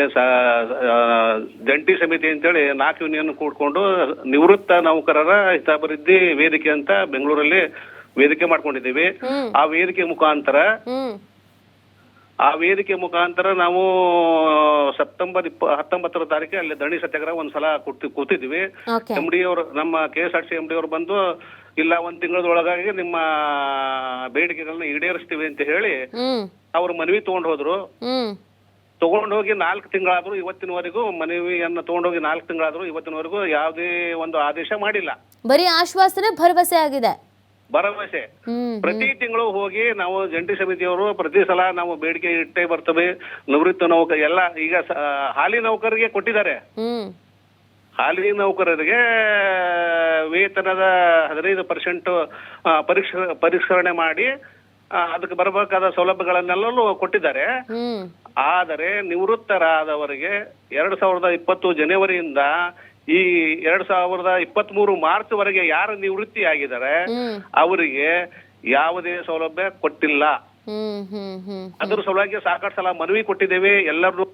ಜಂಟಿ ಸಮಿತಿ ಅಂತೇಳಿ ನಾಲ್ಕು ಯೂನಿಯನ್ ಕೂಡ್ಕೊಂಡು ನಿವೃತ್ತ ನೌಕರರ ಹಿತಾಭಿವೃದ್ಧಿ ವೇದಿಕೆ ಅಂತ ಬೆಂಗಳೂರಲ್ಲಿ ವೇದಿಕೆ ಮಾಡ್ಕೊಂಡಿದ್ದೀವಿ. ಆ ವೇದಿಕೆ ಮುಖಾಂತರ ಆ ವೇದಿಕೆ ಮುಖಾಂತರ ನಾವು ಸೆಪ್ಟೆಂಬರ್ ಇಪ್ಪ ಹತ್ತೊಂಬತ್ತರ ತಾರೀಕು ಅಲ್ಲಿ ಧರಣಿ ಸತ್ಯಾಗ್ರಹ ಒಂದ್ಸಲ ಕೂತಿ ಕೂತಿದ್ವಿ ಎಂ ಡಿ ಅವರು ನಮ್ಮ K S R C M D ಅವರು ಬಂದು ಇಲ್ಲ ಒಂದ್ ತಿಂಗಳದೊಳಗಾಗಿ ನಿಮ್ಮ ಬೇಡಿಕೆಗಳನ್ನ ಈಡೇರಿಸ್ತೀವಿ ಅಂತ ಹೇಳಿ ಅವ್ರು ಮನವಿ ತಗೊಂಡ್ ಹೋದ್ರು ಹ್ಮ್. ತಗೊಂಡ್ ಹೋಗಿ ನಾಲ್ಕು ತಿಂಗಳಾದ್ರೂ ಇವತ್ತಿನವರೆಗೂ ಮನವಿಯನ್ನ ತಗೊಂಡೋಗಿ ನಾಲ್ಕು ತಿಂಗಳಾದ್ರೂ ಇವತ್ತಿನವರೆಗೂ ಯಾವುದೇ ಒಂದು ಆದೇಶ ಮಾಡಿಲ್ಲ. ಬರೀ ಆಶ್ವಾಸನೆ ಭರವಸೆ ಆಗಿದೆ. ಭರವಸೆ. ಪ್ರತಿ ತಿಂಗಳು ಹೋಗಿ ನಾವು ಜಂಟಿ ಸಮಿತಿಯವರು ಪ್ರತಿ ಸಲ ನಾವು ಬೇಡಿಕೆ ಇಟ್ಟೇ ಬರ್ತವೆ. ನಿವೃತ್ತ ನೌಕರ ಎಲ್ಲ ಈಗ ಹಾಲಿ ನೌಕರರಿಗೆ ಕೊಟ್ಟಿದ್ದಾರೆ. ಹಾಲಿ ನೌಕರರಿಗೆ ವೇತನದ ಹದಿನೈದು ಪರ್ಸೆಂಟ್ ಪರಿಷ್ ಪರಿಷ್ಕರಣೆ ಮಾಡಿ ಅದಕ್ಕೆ ಬರಬೇಕಾದ ಸೌಲಭ್ಯಗಳನ್ನೆಲ್ಲೂ ಕೊಟ್ಟಿದ್ದಾರೆ. ಆದರೆ ನಿವೃತ್ತರಾದವರಿಗೆ ಎರಡ್ ಸಾವಿರದ ಇಪ್ಪತ್ತು ಜನವರಿಯಿಂದ ಈ ಎರಡ್ ಸಾವಿರದ ಇಪ್ಪತ್ತ್ ಮೂರು ಮಾರ್ಚ್ ವರೆಗೆ ಯಾರು ನಿವೃತ್ತಿ ಆಗಿದ್ದಾರೆ ಅವರಿಗೆ ಯಾವುದೇ ಸೌಲಭ್ಯ ಕೊಟ್ಟಿಲ್ಲ. ಅದ್ರ ಸಲುವಾಗಿ ಸಾಕಷ್ಟು ಸಲ ಮನವಿ ಕೊಟ್ಟಿದ್ದೇವೆ ಎಲ್ಲರೂ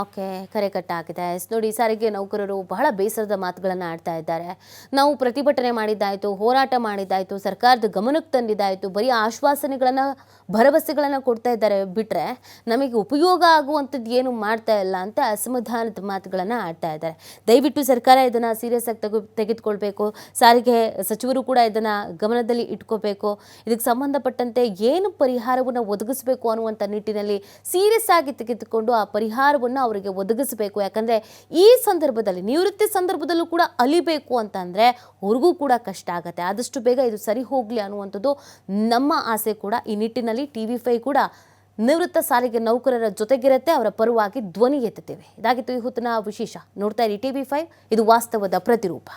ಓಕೆ, ಕರೆ ಕಟ್ಟಾಗಿದೆ. ಎಸ್, ನೋಡಿ, ಸಾರಿಗೆ ನೌಕರರು ಬಹಳ ಬೇಸರದ ಮಾತುಗಳನ್ನು ಆಡ್ತಾ ಇದ್ದಾರೆ. ನಾವು ಪ್ರತಿಭಟನೆ ಮಾಡಿದ್ದಾಯಿತು, ಹೋರಾಟ ಮಾಡಿದ್ದಾಯಿತು, ಸರ್ಕಾರದ ಗಮನಕ್ಕೆ ತಂದಿದ್ದಾಯಿತು, ಬರೀ ಆಶ್ವಾಸನೆಗಳನ್ನು, ಭರವಸೆಗಳನ್ನು ಕೊಡ್ತಾ ಇದ್ದಾರೆ. ಬಿಟ್ಟರೆ ನಮಗೆ ಉಪಯೋಗ ಆಗುವಂಥದ್ದು ಏನು ಮಾಡ್ತಾ ಇಲ್ಲ ಅಂತ ಅಸಮಾಧಾನದ ಮಾತುಗಳನ್ನು ಆಡ್ತಾ ಇದ್ದಾರೆ. ದಯವಿಟ್ಟು ಸರ್ಕಾರ ಇದನ್ನು ಸೀರಿಯಸ್ ಆಗಿ ತೆಗೆ ತೆಗೆದುಕೊಳ್ಬೇಕು. ಸಾರಿಗೆ ಸಚಿವರು ಕೂಡ ಇದನ್ನು ಗಮನದಲ್ಲಿ ಇಟ್ಕೋಬೇಕು. ಇದಕ್ಕೆ ಸಂಬಂಧಪಟ್ಟಂತೆ ಏನು ಪರಿಹಾರವನ್ನು ಒದಗಿಸಬೇಕು ಅನ್ನುವಂಥ ನಿಟ್ಟಿನಲ್ಲಿ ಸೀರಿಯಸ್ ಆಗಿ ತೆಗೆದುಕೊಂಡು ಆ ಪರಿಹಾರವನ್ನು ಅವರಿಗೆ ಒದಗಿಸಬೇಕು. ಯಾಕಂದರೆ ಈ ಸಂದರ್ಭದಲ್ಲಿ, ನಿವೃತ್ತಿ ಸಂದರ್ಭದಲ್ಲೂ ಕೂಡ ಅಲಿಬೇಕು ಅಂತಂದರೆ ಅವ್ರಿಗೂ ಕೂಡ ಕಷ್ಟ ಆಗುತ್ತೆ. ಆದಷ್ಟು ಬೇಗ ಇದು ಸರಿ ಹೋಗಲಿ ಅನ್ನುವಂಥದ್ದು ನಮ್ಮ ಆಸೆ ಕೂಡ. ಈ ನಿಟ್ಟಿನಲ್ಲಿ ಟಿ ವಿ ಫೈ ಕೂಡ ನಿವೃತ್ತ ಸಾರಿಗೆ ನೌಕರರ ಜೊತೆಗಿರುತ್ತೆ, ಅವರ ಪರವಾಗಿ ಧ್ವನಿ ಎತ್ತುತ್ತೇವೆ. ಇದಾಗಿತ್ತು ಈ ಹೊತ್ತಿನ ವಿಶೇಷ. ನೋಡ್ತಾ ಇರಿ ಟಿ ವಿ ಫೈವ್ ಇದು ವಾಸ್ತವದ ಪ್ರತಿರೂಪ.